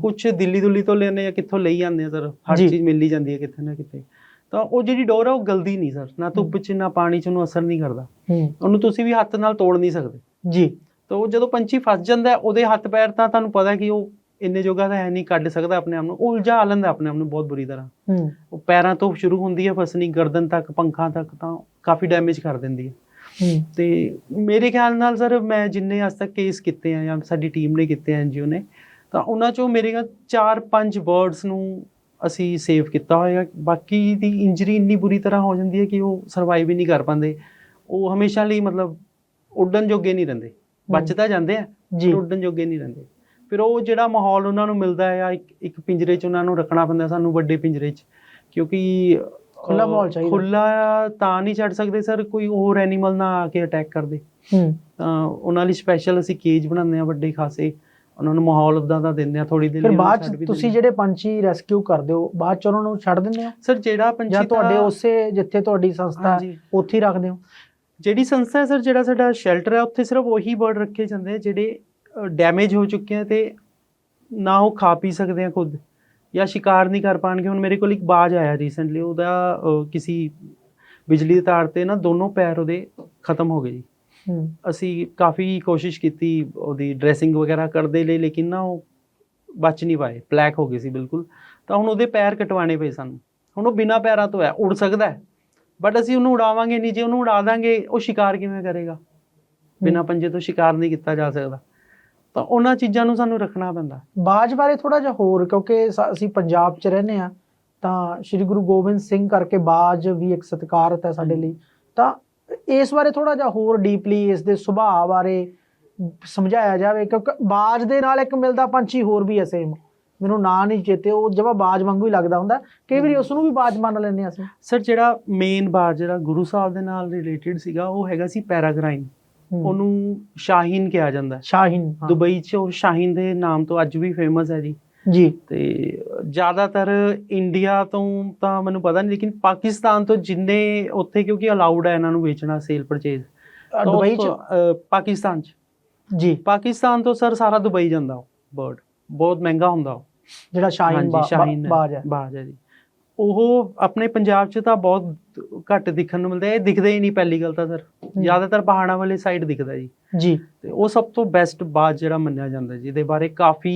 ਕੁਝ ਦਿੱਲੀ ਦੁੱਲੀ ਤੋਂ ਲੈਣੇ ਆ ਕਿੱਥੋਂ ਲਈ ਜਾਂਦੇ ਆ ਸਰ। ਹਰ ਜੀ। ਚੀਜ਼ ਮਿਲ ਹੀ ਜਾਂਦੀ ਹੈ ਕਿਤੇ ਨਾ ਕਿਤੇ ਤਾਂ ਉਹ ਜਿਹੜੀ ਡੋਰ ਆ ਉਹ ਗਲਦੀ ਨਹੀਂ ਸਰ। ਨਾ ਧੁੱਪ 'ਚ ਨਾ ਪਾਣੀ 'ਚ ਉਹਨੂੰ ਅਸਰ ਨਹੀਂ ਕਰਦਾ। ਹੂੰ। ਉਹਨੂੰ ਤੁਸੀਂ ਵੀ ਹੱਥ ਨਾਲ ਤੋੜ ਨਹੀਂ ਸਕਦੇ। ਜੀ। ਤਾਂ ਉਹ ਜਦੋਂ ਪੰਛੀ ਫਸ ਜਾਂਦਾ ਉਹਦੇ ਹੱਥ ਪੈਰ ਤਾਂ ਤੁਹਾਨੂੰ ਪਤਾ ਕਿ ਉਹ ਇੰਨੇ ਜੋਗਾ ਤਾਂ ਹੈ ਨਹੀਂ ਕੱਢ ਸਕਦਾ ਆਪਣੇ ਆਪ ਨੂੰ। ਉਹ ਉਲਝਾ ਲੈਂਦਾ ਆਪਣੇ ਆਪ ਨੂੰ ਬਹੁਤ ਬੁਰੀ ਤਰ੍ਹਾਂ। ਹੂੰ। ਉਹ ਪੈਰਾਂ ਤੋਂ ਸ਼ੁਰੂ ਹੁੰਦੀ ਹੈ ਫਸਣੀ ਗਰਦਨ ਤੱਕ ਪੰਖਾਂ ਤੱਕ ਤਾਂ ਕਾਫੀ ਡੈਮੇਜ ਕਰ ਦਿੰਦੀ ਹੈ। ਤੇ ਮੇਰੇ ਖਿਆਲ ਨਾਲ ਸਰ ਮੈਂ ਜਿੰਨੇ ਅੱਜ ਤੱਕ ਕੇਸ ਕੀਤੇ ਆ ਜਾਂ ਸਾਡੀ ਟੀਮ ਨੇ ਕੀਤੇ ਆ ਐਨਜੀਓ ਨੇ ਤਾਂ ਉਹਨਾਂ ਚੋਂ ਮੇਰੇ ਖਿਆਲ 4-5 ਬਰਡਸ ਨੂੰ ਅਸੀਂ ਸੇਵ ਕੀਤਾ ਹੋਇਆ। ਬਾਕੀ ਦੀ ਇੰਜਰੀ ਇੰਨੀ ਬੁਰੀ ਤਰ੍ਹਾਂ ਹੋ ਜਾਂਦੀ ਹੈ ਕਿ ਉਹ ਸਰਵਾਈਵ ਹੀ ਨਹੀਂ ਕਰ ਪਾਉਂਦੇ। ਉਹ ਹਮੇਸ਼ਾ ਲਈ ਮਤਲਬ ਉੱਡਣ ਜੋਗੇ ਨਹੀਂ ਰਹਿੰਦੇ। ਬਚ ਤਾਂ ਜਾਂਦੇ ਆ ਉੱਡਣ ਜੋਗੇ ਨਹੀਂ ਰਹਿੰਦੇ। ਫਿਰ ਉਹ ਜਿਹੜਾ ਮਾਹੌਲ ਉਹਨਾਂ ਨੂੰ ਮਿਲਦਾ ਹੈ ਆ ਇੱਕ ਇੱਕ ਪਿੰਜਰੇ 'ਚ ਉਹਨਾਂ ਨੂੰ ਰੱਖਣਾ ਪੈਂਦਾ ਸਾਨੂੰ ਵੱਡੇ ਪਿੰਜਰੇ 'ਚ ਕਿਉਂਕਿ ਖੁੱਲ੍ਹਾ ਮਾਹੌਲ ਚਾਹੀਦਾ। ਖੁੱਲ੍ਹਾ ਤਾਂ ਨਹੀਂ ਛੱਡ ਸਕਦੇ ਸਰ ਕੋਈ ਹੋਰ ਐਨੀਮਲ ਨਾ ਆ ਕੇ ਅਟੈਕ ਕਰਦੇ ਹੂੰ ਤਾਂ ਉਹਨਾਂ ਲਈ ਸਪੈਸ਼ਲ ਅਸੀਂ ਕੇਜ ਬਣਾਉਂਦੇ ਆ ਵੱਡੇ ਖਾਸੇ ਉਹਨਾਂ ਨੂੰ ਮਾਹੌਲ ਉਦਾਂ ਦਾ ਦਿੰਦੇ ਆ ਥੋੜੀ ਦੇਰ ਫਿਰ ਬਾਅਦ ਚ ਤੁਸੀਂ ਜਿਹੜੇ ਪੰਛੀ ਰੈਸਕਿਊ ਕਰਦੇ ਹੋ ਬਾਅਦ ਚ ਉਹਨਾਂ ਨੂੰ ਛੱਡ ਦਿੰਦੇ ਹੋ ਆ। ਸਰ ਜਿਹੜਾ ਪੰਛੀ ਜਾਂ ਤੁਹਾਡੇ ਉਸੇ ਜਿੱਥੇ ਤੁਹਾਡੀ ਸੰਸਥਾ। ਉੱਥੇ ਹੀ ਰੱਖਦੇ ਹੋ ਜਿਹੜੀ ਸੰਸਥਾ ਹੈ ਸਰ ਜਿਹੜਾ ਸਾਡਾ ਸ਼ੈਲਟਰ ਹੈ ਉੱਥੇ ਸਿਰਫ ਉਹੀ ਬਰਡ ਰੱਖੇ ਜਾਂਦੇ ਆ ਜਿਹੜੇ ਡੈਮੇਜ ਹੋ ਚੁੱਕੇ ਆ ਤੇ ਨਾ ਉਹ ਖਾ ਪੀ ਸਕਦੇ ਆ ਖੁਦ ਜਾਂ ਸ਼ਿਕਾਰ ਨਹੀਂ ਕਰ ਪਾਣਗੇ। ਹੁਣ ਮੇਰੇ ਕੋਲ ਇੱਕ ਬਾਜ ਆਇਆ ਰੀਸੈਂਟਲੀ ਉਹਦਾ ਕਿਸੀ ਬਿਜਲੀ ਦੀ ਤਾਰ ਤੇ ਨਾ ਦੋਨੋਂ ਪੈਰ ਉਹਦੇ ਖਤਮ ਹੋ ਗਏ ਜੀ। ਅਸੀਂ ਕਾਫੀ ਕੋਸ਼ਿਸ਼ ਕੀਤੀ ਉਹਦੀ ਡਰੈਸਿੰਗ ਵਗੈਰਾ ਕਰਦੇ ਲਈ ਲੇਕਿਨ ਨਾ ਉਹ ਬਚ ਨਹੀਂ ਪਾਏ ਬਲੈਕ ਹੋ ਗਏ ਸੀ ਬਿਲਕੁਲ। ਤਾਂ ਹੁਣ ਉਹਦੇ ਪੈਰ ਕਟਵਾਣੇ ਪਏ ਸਾਨੂੰ। ਹੁਣ ਉਹ ਬਿਨਾ ਪੈਰਾਂ ਤੋਂ ਹੈ ਉੜ ਸਕਦਾ ਹੈ। ਬਟ ਅਸੀਂ ਉਹਨੂੰ ਉਡਾਵਾਂਗੇ ਨਹੀਂ ਜੇ ਉਹਨੂੰ ਉਡਾ ਦਾਂਗੇ ਉਹ ਸ਼ਿਕਾਰ ਕਿਵੇਂ ਕਰੇਗਾ? ਬਿਨਾ ਪੰਜੇ ਤੋਂ ਸ਼ਿਕਾਰ ਨਹੀਂ ਕੀਤਾ ਜਾ ਸਕਦਾ। ਤਾਂ ਉਹਨਾਂ ਚੀਜ਼ਾਂ ਨੂੰ ਸਾਨੂੰ ਰੱਖਣਾ ਪੈਂਦਾ। ਬਾਜ ਬਾਰੇ ਥੋੜਾ ਜਿਹਾ ਹੋਰ ਕਿਉਂਕਿ ਅਸੀਂ ਪੰਜਾਬ 'ਚ ਰਹਿੰਦੇ ਆ ਤਾਂ ਸ੍ਰੀ ਗੁਰੂ ਗੋਬਿੰਦ ਸਿੰਘ ਕਰਕੇ ਬਾਜ ਵੀ ਇੱਕ ਸਤਿਕਾਰਤ ਹੈ ਸਾਡੇ ਲਈ। ਤਾਂ ਇਸ ਬਾਰੇ ਥੋੜਾ ਜਿਹਾ ਹੋਰ ਡੀਪਲੀ ਇਸ ਦੇ ਸੁਭਾਅ ਬਾਰੇ ਸਮਝਾਇਆ ਜਾਵੇ ਕਿਉਂਕਿ ਬਾਜ ਦੇ ਨਾਲ ਇੱਕ ਮਿਲਦਾ ਪੰਛੀ ਹੋਰ ਵੀ ਹੈ ਸੇਮ ਮੈਨੂੰ ਨਾਂ ਨਹੀਂ ਚੇਤੇ ਉਹ ਜਮਾ ਬਾਜ ਵਾਂਗੂ ਹੀ ਲੱਗਦਾ ਹੁੰਦਾ। ਕਈ ਵਾਰੀ ਉਸ ਨੂੰ ਵੀ ਬਾਜ ਮੰਨ ਲੈਂਦੇ ਅਸੀਂ। ਸਰ ਜਿਹੜਾ ਮੇਨ ਬਾਰ ਜਿਹੜਾ ਗੁਰੂ ਸਾਹਿਬ ਦੇ ਨਾਲ ਰਿਲੇਟਡ ਸੀਗਾ ਉਹ ਹੈਗਾ ਸੀ ਪੈਰਾਗ੍ਰਾਈਨ। ਉਹਨੂੰ ਸ਼ਾਹੀਨ ਕਿਹਾ ਜਾਂਦਾ ਹੈ। ਸ਼ਾਹੀਨ ਹਾਂ। ਦੁਬਈ 'ਚ ਉਹ ਸ਼ਾਹੀਨ ਦੇ ਨਾਮ ਤੋਂ ਅੱਜ ਵੀ ਫੇਮਸ ਹੈ ਜੀ। ਜੀ। ਤੇ ਜ਼ਿਆਦਾਤਰ ਇੰਡੀਆ ਤੋਂ ਤਾਂ ਮੈਨੂੰ ਪਤਾ ਨਹੀਂ ਲੇਕਿਨ ਪਾਕਿਸਤਾਨ ਤੋਂ ਜਿੰਨੇ ਉੱਥੇ ਕਿਉਂਕਿ ਅਲਾਉਡ ਹੈ ਇਹਨਾਂ ਨੂੰ ਵੇਚਣਾ ਸੇਲ ਪਰਚੇਜ਼ ਅ, ਦੁਬਈ 'ਚ? ਪਾਕਿਸਤਾਨ 'ਚ। ਜੀ। ਪਾਕਿਸਤਾਨ ਤੋਂ ਸਰ ਸਾਰਾ ਦੁਬਈ ਜਾਂਦਾ ਉਹ ਬਰਡ ਬਹੁਤ ਮਹਿੰਗਾ ਹੁੰਦਾ ਉਹ। ਜਿਹੜਾ ਸ਼ਾਹੀਨ ਹਾਂਜੀ, ਸ਼ਾਹੀਨ ਬਾਜ ਹੈ। ਬਾਜ ਹੈ ਜੀ। ਉਹ ਆਪਣੇ ਪੰਜਾਬ 'ਚ ਤਾਂ ਬਹੁਤ ਘੱਟ ਦਿਖਣ ਨੂੰ ਮਿਲਦਾ। ਇਹ ਦਿਖਦੇ ਹੀ ਨਹੀਂ ਪਹਿਲੀ ਗੱਲ ਤਾਂ ਸਰ ਜ਼ਿਆਦਾਤਰ ਪਹਾੜਾਂ ਵਾਲੇ ਸਾਈਡ ਦਿਖਦਾ ਜੀ ਜੀ ਤੇ ਉਹ ਸਭ ਤੋਂ ਬੈਸਟ ਬਾਜ ਜਿਹੜਾ ਮੰਨਿਆ ਜਾਂਦਾ ਜਿਹਦੇ ਬਾਰੇ ਕਾਫੀ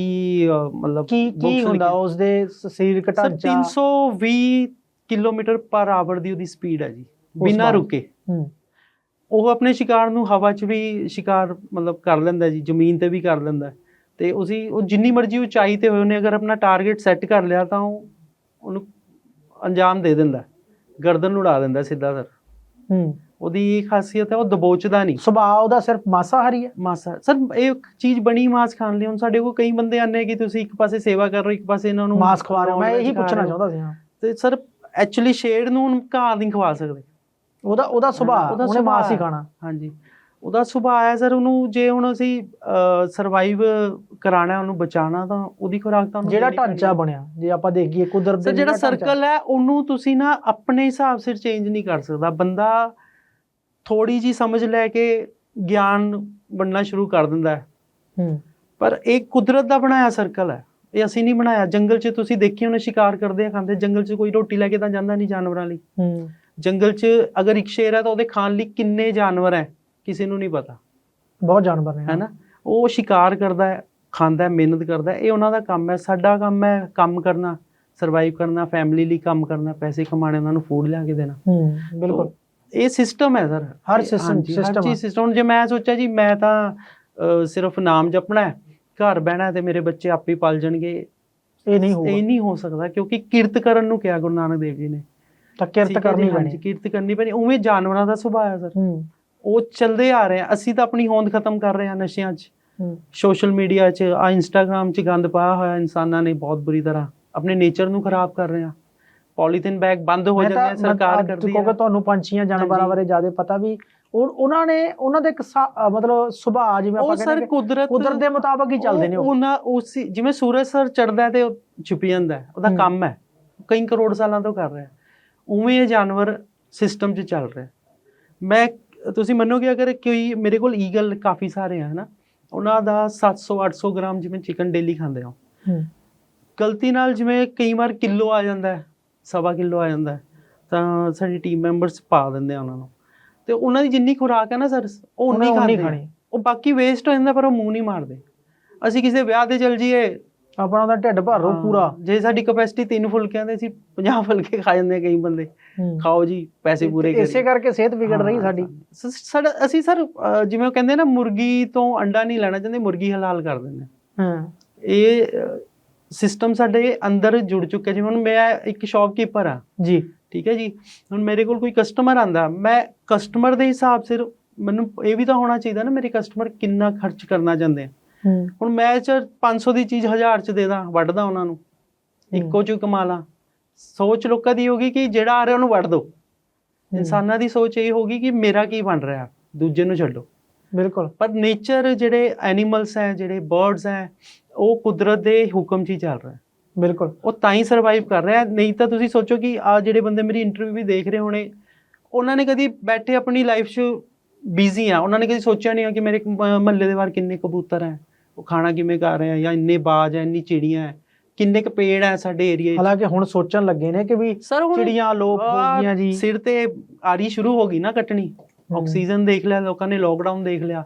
ਮਤਲਬ ਕੀ ਕੀ ਹੁੰਦਾ। ਉਸ ਦੇ ਸਰੀਰਕ ਸਰ ਢਾਂਚਾ 320 ਕਿਲੋਮੀਟਰ ਪਰ ਆਵਰ ਦੀ ਉਹਦੀ ਸਪੀਡ ਹੈ ਜੀ ਬਿਨਾਂ? ਰੁਕੇ ਉਹ ਆਪਣੇ ਸ਼ਿਕਾਰ ਨੂੰ ਹਵਾ 'ਚ ਵੀ ਸ਼ਿਕਾਰ ਮਤਲਬ ਕਰ ਲੈਂਦਾ ਜੀ ਜ਼ਮੀਨ ਤੇ ਵੀ ਕਰ ਲੈਂਦਾ ਤੇ ਉਸੀ ਉਹ ਜਿੰਨੀ ਮਰਜ਼ੀ ਉਚਾਈ ਤੇ ਹੋਏ ਉਹਨੇ ਅਗਰ ਆਪਣਾ ਟਾਰਗੇਟ ਸੈੱਟ ਕਰ ਲਿਆ ਤਾਂ ਉਹ ਉਹਨੂੰ ਅੰਜਾਮ ਦੇ ਦਿੰਦਾ ਗਰਦਨ ਨੂੰ ਉਡਾ ਦਿੰਦਾ ਸਿੱਧਾ ਸਰ। ਹੂੰ। ਉਹਦੀ ਇਹ ਖਾਸੀਅਤ ਹੈ ਉਹ ਦਬੋਚਦਾ ਨਹੀਂ। ਸੁਭਾਅ ਉਹਦਾ ਸਿਰਫ ਮਾਸਾਹਾਰੀ ਹੈ। ਮਾਸਾ ਸਰ ਇਹ ਇੱਕ ਚੀਜ਼ ਬਣੀ ਮਾਸ ਖਾਣ ਲਈ। ਹੁਣ ਸਾਡੇ ਕੋਲ ਕਈ ਬੰਦੇ ਆਨੇ ਕਿ ਤੁਸੀਂ ਇੱਕ ਪਾਸੇ ਸੇਵਾ ਕਰ ਰਹੇ ਹੋ ਇੱਕ ਪਾਸੇ ਇਹਨਾਂ ਨੂੰ ਮਾਸ ਖਵਾ ਰਹੇ ਹੋ। ਮੈਂ ਇਹੀ ਪੁੱਛਣਾ। ਚਾਹੁੰਦਾ ਸੀ ਹਾਂ। ਤੇ ਸਰ ਐਕਚੁਅਲੀ ਸ਼ੇਡ ਨੂੰ ਘਾਹ ਨਹੀਂ ਖਵਾ ਸਕਦੇ। ਉਹਦਾ ਉਹਦਾ ਸੁਭਾਅ ਉਹਨੇ ਮਾਸ ਹੀ। ਖਾਣਾ। ਹਾਂਜੀ। ਉਹਦਾ ਸੁਭਾਅ ਹੈ ਸਰ ਉਹਨੂੰ ਜੇ ਹੁਣ ਅਸੀਂ ਸਰਵਾਈਵ ਕਰਾਣਾ ਉਹਨੂੰ ਬਚਾਉਣਾ ਤਾਂ ਉਹਦੀ ਖੁਰਾਕ ਤਾਂ ਜਿਹੜਾ ਢਾਂਚਾ ਬਣਿਆ ਜੇ ਆਪਾਂ ਦੇਖੀਏ ਕੁਦਰਤ ਦੇ ਜਿਹੜਾ ਸਰਕਲ ਹੈ ਉਹਨੂੰ ਤੁਸੀਂ ਨਾ ਆਪਣੇ ਹਿਸਾਬ ਸਿਰ ਚੇਂਜ ਨਹੀਂ ਕਰ ਸਕਦਾ। ਬੰਦਾ ਥੋੜੀ ਜੀ ਸਮਝ ਲੈ ਕੇ ਗਿਆਨ ਬਣਨਾ ਸ਼ੁਰੂ ਕਰ ਦਿੰਦਾ ਹੈ। ਹੂੰ। ਪਰ ਇਹ ਕੁਦਰਤ ਦਾ ਬਣਾਇਆ ਸਰਕਲ ਹੈ। ਇਹ ਅਸੀਂ ਨਹੀਂ ਬਣਾਇਆ। ਜੰਗਲ 'ਚ ਤੁਸੀਂ ਦੇਖੀ ਉਹਨੇ ਸ਼ਿਕਾਰ ਕਰਦੇ ਆ ਖਾਂਦੇ ਜੰਗਲ 'ਚ ਕੋਈ ਰੋਟੀ ਲੈ ਕੇ ਤਾਂ ਜਾਂਦਾ ਨਹੀਂ ਜਾਨਵਰਾਂ ਲਈ। ਹੂੰ। ਜੰਗਲ 'ਚ ਅਗਰ ਇੱਕ ਸ਼ੇਰ ਹੈ ਤਾਂ ਉਹਦੇ ਖਾਣ ਲਈ ਕਿੰਨੇ ਜਾਨਵਰ ਹੈ? ਕਿਸੇ ਨੂੰ ਨਹੀਂ ਪਤਾ। ਬਹੁਤ ਜਾਨਵਰ ਨੇ। ਹੈਨਾ? ਉਹ ਸ਼ਿਕਾਰ ਕਰਦਾ ਹੈ ਖਾਂਦਾ ਹੈ ਮਿਹਨਤ ਕਰਦਾ ਹੈ ਇਹ ਉਹਨਾਂ ਦਾ ਕੰਮ ਹੈ। ਸਾਡਾ ਕੰਮ ਹੈ ਕੰਮ ਕਰਨਾ ਸਰਵਾਈਵ ਕਰਨਾ ਫੈਮਿਲੀ ਲਈ ਕੰਮ ਕਰਨਾ ਪੈਸੇ ਕਮਾਣੇ ਉਹਨਾਂ ਨੂੰ ਫੂਡ ਲਿਆ ਕੇ ਦੇਣਾ। ਹੂੰ ਬਿਲਕੁਲ। ਇਹ ਸਿਸਟਮ ਹੈ ਸਰ। ਹਰ system ਹਰ ਚੀਜ਼ ਸਿਸਟਮ ਜੇ ਮੈਂ ਸੋਚਿਆ ਜੀ ਮੈਂ ਤਾਂ ਸਿਰਫ ਨਾਮ ਜਪਣਾ ਹੈ ਘਰ ਬਹਿਣਾ ਤੇ ਮੇਰੇ ਬੱਚੇ ਆਪੇ ਪਲ ਜਾਣਗੇ। ਇਹ ਨਹੀਂ ਇਹ ਹੋਊਗਾ ਨਹੀਂ ਹੋ ਸਕਦਾ ਕਿਉਂਕਿ ਕਿਰਤ ਕਰਨ ਨੂੰ ਕਿਹਾ ਗੁਰੂ ਨਾਨਕ ਦੇਵ ਜੀ ਨੇ। ਤਾਂ ਕਿਰਤ ਕਰਨੀ ਜੀ, ਪੈਣੀ। ਕਿਰਤ ਕਰਨੀ ਪੈਣੀ। ਉਵੇਂ ਜਾਨਵਰਾਂ ਦਾ ਸੁਭਾਅ ਹੈ ਸਰ। ਹੂੰ। ਉਹ ਚੱਲਦੇ ਆ ਰਹੇ ਆ। ਅਸੀਂ ਤਾਂ ਆਪਣੀ ਹੋਂਦ ਖਤਮ ਕਰ ਰਹੇ ਹਾਂ ਨਸ਼ਿਆਂ 'ਚ। ਸੋਸ਼ਲ ਮੀਡੀਆ 'ਚ ਆ ਇੰਸਟਾਗ੍ਰam 'ਚ ਗੰਦ ਪਾਇਆ ਹੋਇਆ ਇਨਸਾਨਾਂ ਨੇ ਬਹੁਤ ਬੁਰੀ ਤਰ੍ਹਾਂ। ਆਪਣੇ ਨੇਚਰ ਨੂੰ ਖਰਾਬ ਕਰ ਰਹੇ ਆ। ਪੋਲੀਥੀਨ ਬੈਗ ਬੰਦ ਹੋ ਜਾਂਦੇ ਆ ਸਰਕਾਰ ਕਰਦੀ ਕਿਉਂਕਿ ਹੈ ਤੁਹਾਨੂੰ ਪੰਛੀਆਂ ਜਾਨਵਰਾਂ। ਬਾਰੇ ਜ਼ਿਆਦਾ ਪਤਾ ਵੀ ਉਹ ਉਹਨਾਂ ਨੇ ਉਹਨਾਂ ਦੇ ਇੱਕ ਮਤਲਬ ਸੁਭਾਅ ਜਿਵੇਂ ਉਹ ਆਪਾਂ ਕਹਿੰਦੇ ਕਿ ਕੁਦਰਤ ਕੁਦਰਤ ਦੇ ਮੁਤਾਬਕ ਹੀ ਚੱਲਦੇ ਨੇ ਉਹ। ਉਹ ਉਹਨਾਂ ਉਸ ਜਿਵੇਂ ਸੂਰਜ ਸਰ ਚੜਦਾ ਤੇ ਉਹ ਛੁਪ ਜਾਂਦਾ ਉਹਦਾ। ਕੰਮ ਹੈ। ਕਈ ਕਰੋੜ ਸਾਲਾਂ ਤੋਂ ਕਰ ਰਿਹਾ। ਉਵੇਂ ਇਹ ਜਾਨਵਰ ਸਿਸਟਮ 'ਚ ਚੱਲ ਰਿਹਾ। ਮੈਂ ਤੁਸੀਂ ਮੰਨੋਗੇ ਅਗਰ ਕੋਈ ਮੇਰੇ ਕੋਲ ਈਗਲ ਕਾਫੀ ਸਾਰੇ ਆ ਹਨਾ? ਉਹਨਾਂ ਦਾ 700 800 ਗ੍ਰਾਮ ਜਿਵੇਂ ਚਿਕਨ ਡੇਲੀ ਖਾਂਦੇ ਆ ਹੂੰ। ਗਲਤੀ ਨਾਲ ਜਿਵੇਂ ਕਈ ਵਾਰ ਕਿਲੋ ਆ ਜਾਂਦਾ ਹੈ ਸਵਾ ਕਿਲੋ ਆ ਜਾਂਦਾ ਹੈ, ਤਾਂ ਸਾਡੀ ਟੀਮ ਮੈਂਬਰਸ ਪਾ ਦਿੰਦੇ ਆ ਉਹਨਾਂ ਨੂੰ। ਤੇ ਉਹਨਾਂ ਦੀ ਜਿੰਨੀ ਖੁਰਾਕ ਹੈ ਨਾ ਸਰ ਉਹ ਉਨੀ ਖਾਂਦੇ। ਉਹ ਬਾਕੀ ਵੇਸਟ ਹੋ ਜਾਂਦਾ ਪਰ ਉਹ ਮੂੰਹ ਨਹੀਂ ਮਾਰਦੇ। ਅਸੀਂ ਕਿਸੇ ਵਿਆਹ ਤੇ ਚਲ ਜਾਈਏ ਆਪਣਾ ਉਹਦਾ ਢਿੱਡ ਭਰ ਪੂਰਾ। ਜੇ ਸਾਡੀ ਕਪੈਸਿਟੀ ਤਿੰਨ ਫੁਲਕਿਆਂ ਦੇ ਅਸੀਂ 50 ਫੁਲਕੇ ਖਾ ਜਾਂਦੇ ਆ ਕਈ ਬੰਦੇ। ਖਾਓ ਜੀ ਪੈਸੇ ਪੂਰੇ ਤੇ ਇਸੇ। ਕਰਕੇ ਸਿਹਤ ਵਿਗੜ ਰਹੀ ਸਾਡੀ। ਸਾਡਾ ਅਸੀਂ ਸਰ ਜਿਵੇਂ ਉਹ ਕਹਿੰਦੇ ਨਾ ਮੁਰਗੀ ਤੋਂ ਅੰਡਾ ਨਹੀਂ ਲੈਣਾ ਚਾਹੁੰਦੇ ਮੁਰਗੀ ਹਲਾਲ ਕਰ ਦਿੰਦੇ। ਹਾਂ। ਇਹ ਸਿਸਟਮ ਸਾਡੇ ਅੰਦਰ ਜੁੜ ਚੁੱਕਿਆ ਜਿਵੇਂ ਹੁਣ ਮੈਂ ਇੱਕ ਸ਼ੌਪਕੀਪਰ ਆ ਜੀ। ਠੀਕ ਹੈ ਜੀ? ਹੁਣ ਮੇਰੇ ਕੋਲ ਕੋਈ ਕਸਟਮਰ ਆਂਦਾ ਮੈਂ ਕਸਟਮਰ ਦੇ ਹਿਸਾਬ ਸਿਰ ਮੈਨੂੰ ਇਹ ਵੀ ਤਾਂ ਹੋਣਾ ਚਾਹੀਦਾ ਨਾ ਮੇਰੇ ਕਸਟਮਰ ਕਿੰਨਾ ਖਰਚ ਕਰਨਾ ਚਾਹੁੰਦੇ ਆ। ਹੁਣ ਮੈਂ ਚ 500 ਦੀ ਚੀਜ਼ 1000 ਚ ਦੇ ਦਾਂ ਵੱਢਦਾ ਉਹਨਾਂ ਨੂੰ। ਇੱਕੋ ਚ ਕਮਾ ਲਾਂ। ਸੋਚ ਲੋਕਾਂ ਦੀ ਹੋਗੀ ਕਿ ਜਿਹੜਾ ਆ ਰਿਹਾ ਉਹਨੂੰ ਵੱਢ ਦਿਓ। ਇਨਸਾਨਾਂ ਦੀ ਸੋਚ ਇਹ ਹੋਗੀ ਕਿ ਮੇਰਾ ਕੀ ਬਣ ਰਿਹਾ ਦੂਜੇ ਨੂੰ ਛੱਡੋ। ਬਿਲਕੁਲ। ਪਰ ਨੇਚਰ ਜਿਹੜੇ ਐਨੀਮਲਸ ਹੈ ਜਿਹੜੇ ਬਰਡਸ ਹੈ ਉਹ ਕੁਦਰਤ ਦੇ ਹੁਕਮ 'ਚ ਹੀ ਚੱਲ ਰਿਹਾ। ਬਿਲਕੁਲ। ਉਹ ਤਾਂ ਹੀ ਸਰਵਾਈਵ ਕਰ ਰਿਹਾ। ਨਹੀਂ ਤਾਂ ਤੁਸੀਂ ਸੋਚੋ ਕਿ ਆ ਜਿਹੜੇ ਬੰਦੇ ਮੇਰੀ ਇੰਟਰਵਿਊ ਵੀ ਦੇਖ ਰਹੇ ਹੋਣੇ ਉਹਨਾਂ ਨੇ ਕਦੀ ਬੈਠੇ ਆਪਣੀ ਲਾਈਫ 'ਚ ਬਿਜ਼ੀ ਆ। ਉਹਨਾਂ ਨੇ ਕਦੀ ਸੋਚਿਆ ਨਹੀਂ ਆ ਕਿ ਮੇਰੇ ਮਹੱਲੇ ਦੇ ਬਾਹਰ ਕਿੰਨੇ ਕਬੂਤਰ ਹੈ ਉਹ ਖਾਣਾ ਕਿਵੇਂ ਕਰ ਰਹੇ ਆ ਜਾਂ ਇੰਨੇ ਬਾਜ ਹੈ ਇੰਨੀ ਚਿੜੀਆਂ ਹੈ। ਕਿੰਨੇ ਕ ਪੇੜ ਹੈ ਸਾਡੇ ਏਰੀਆ 'ਚ? ਹਾਲਾਂਕਿ ਹੁਣ ਸੋਚਣ ਲੱਗੇ ਨੇ ਕਿ ਵੀ ਸਰ ਹੁਣ ਚਿੜੀਆਂ ਲੋਪ ਹੋ ਆਹ ਗਈਆਂ ਜੀ। ਸਿਰ ਤੇ ਆਰੀ ਸ਼ੁਰੂ ਹੋ ਗਈ ਨਾ ਕੱਟਣੀ। ਆਕਸੀਜਨ ਦੇਖ ਲਿਆ ਲੋਕਾਂ ਨੇ ਲੋਕਡਾਊਨ ਦੇਖ ਲਿਆ।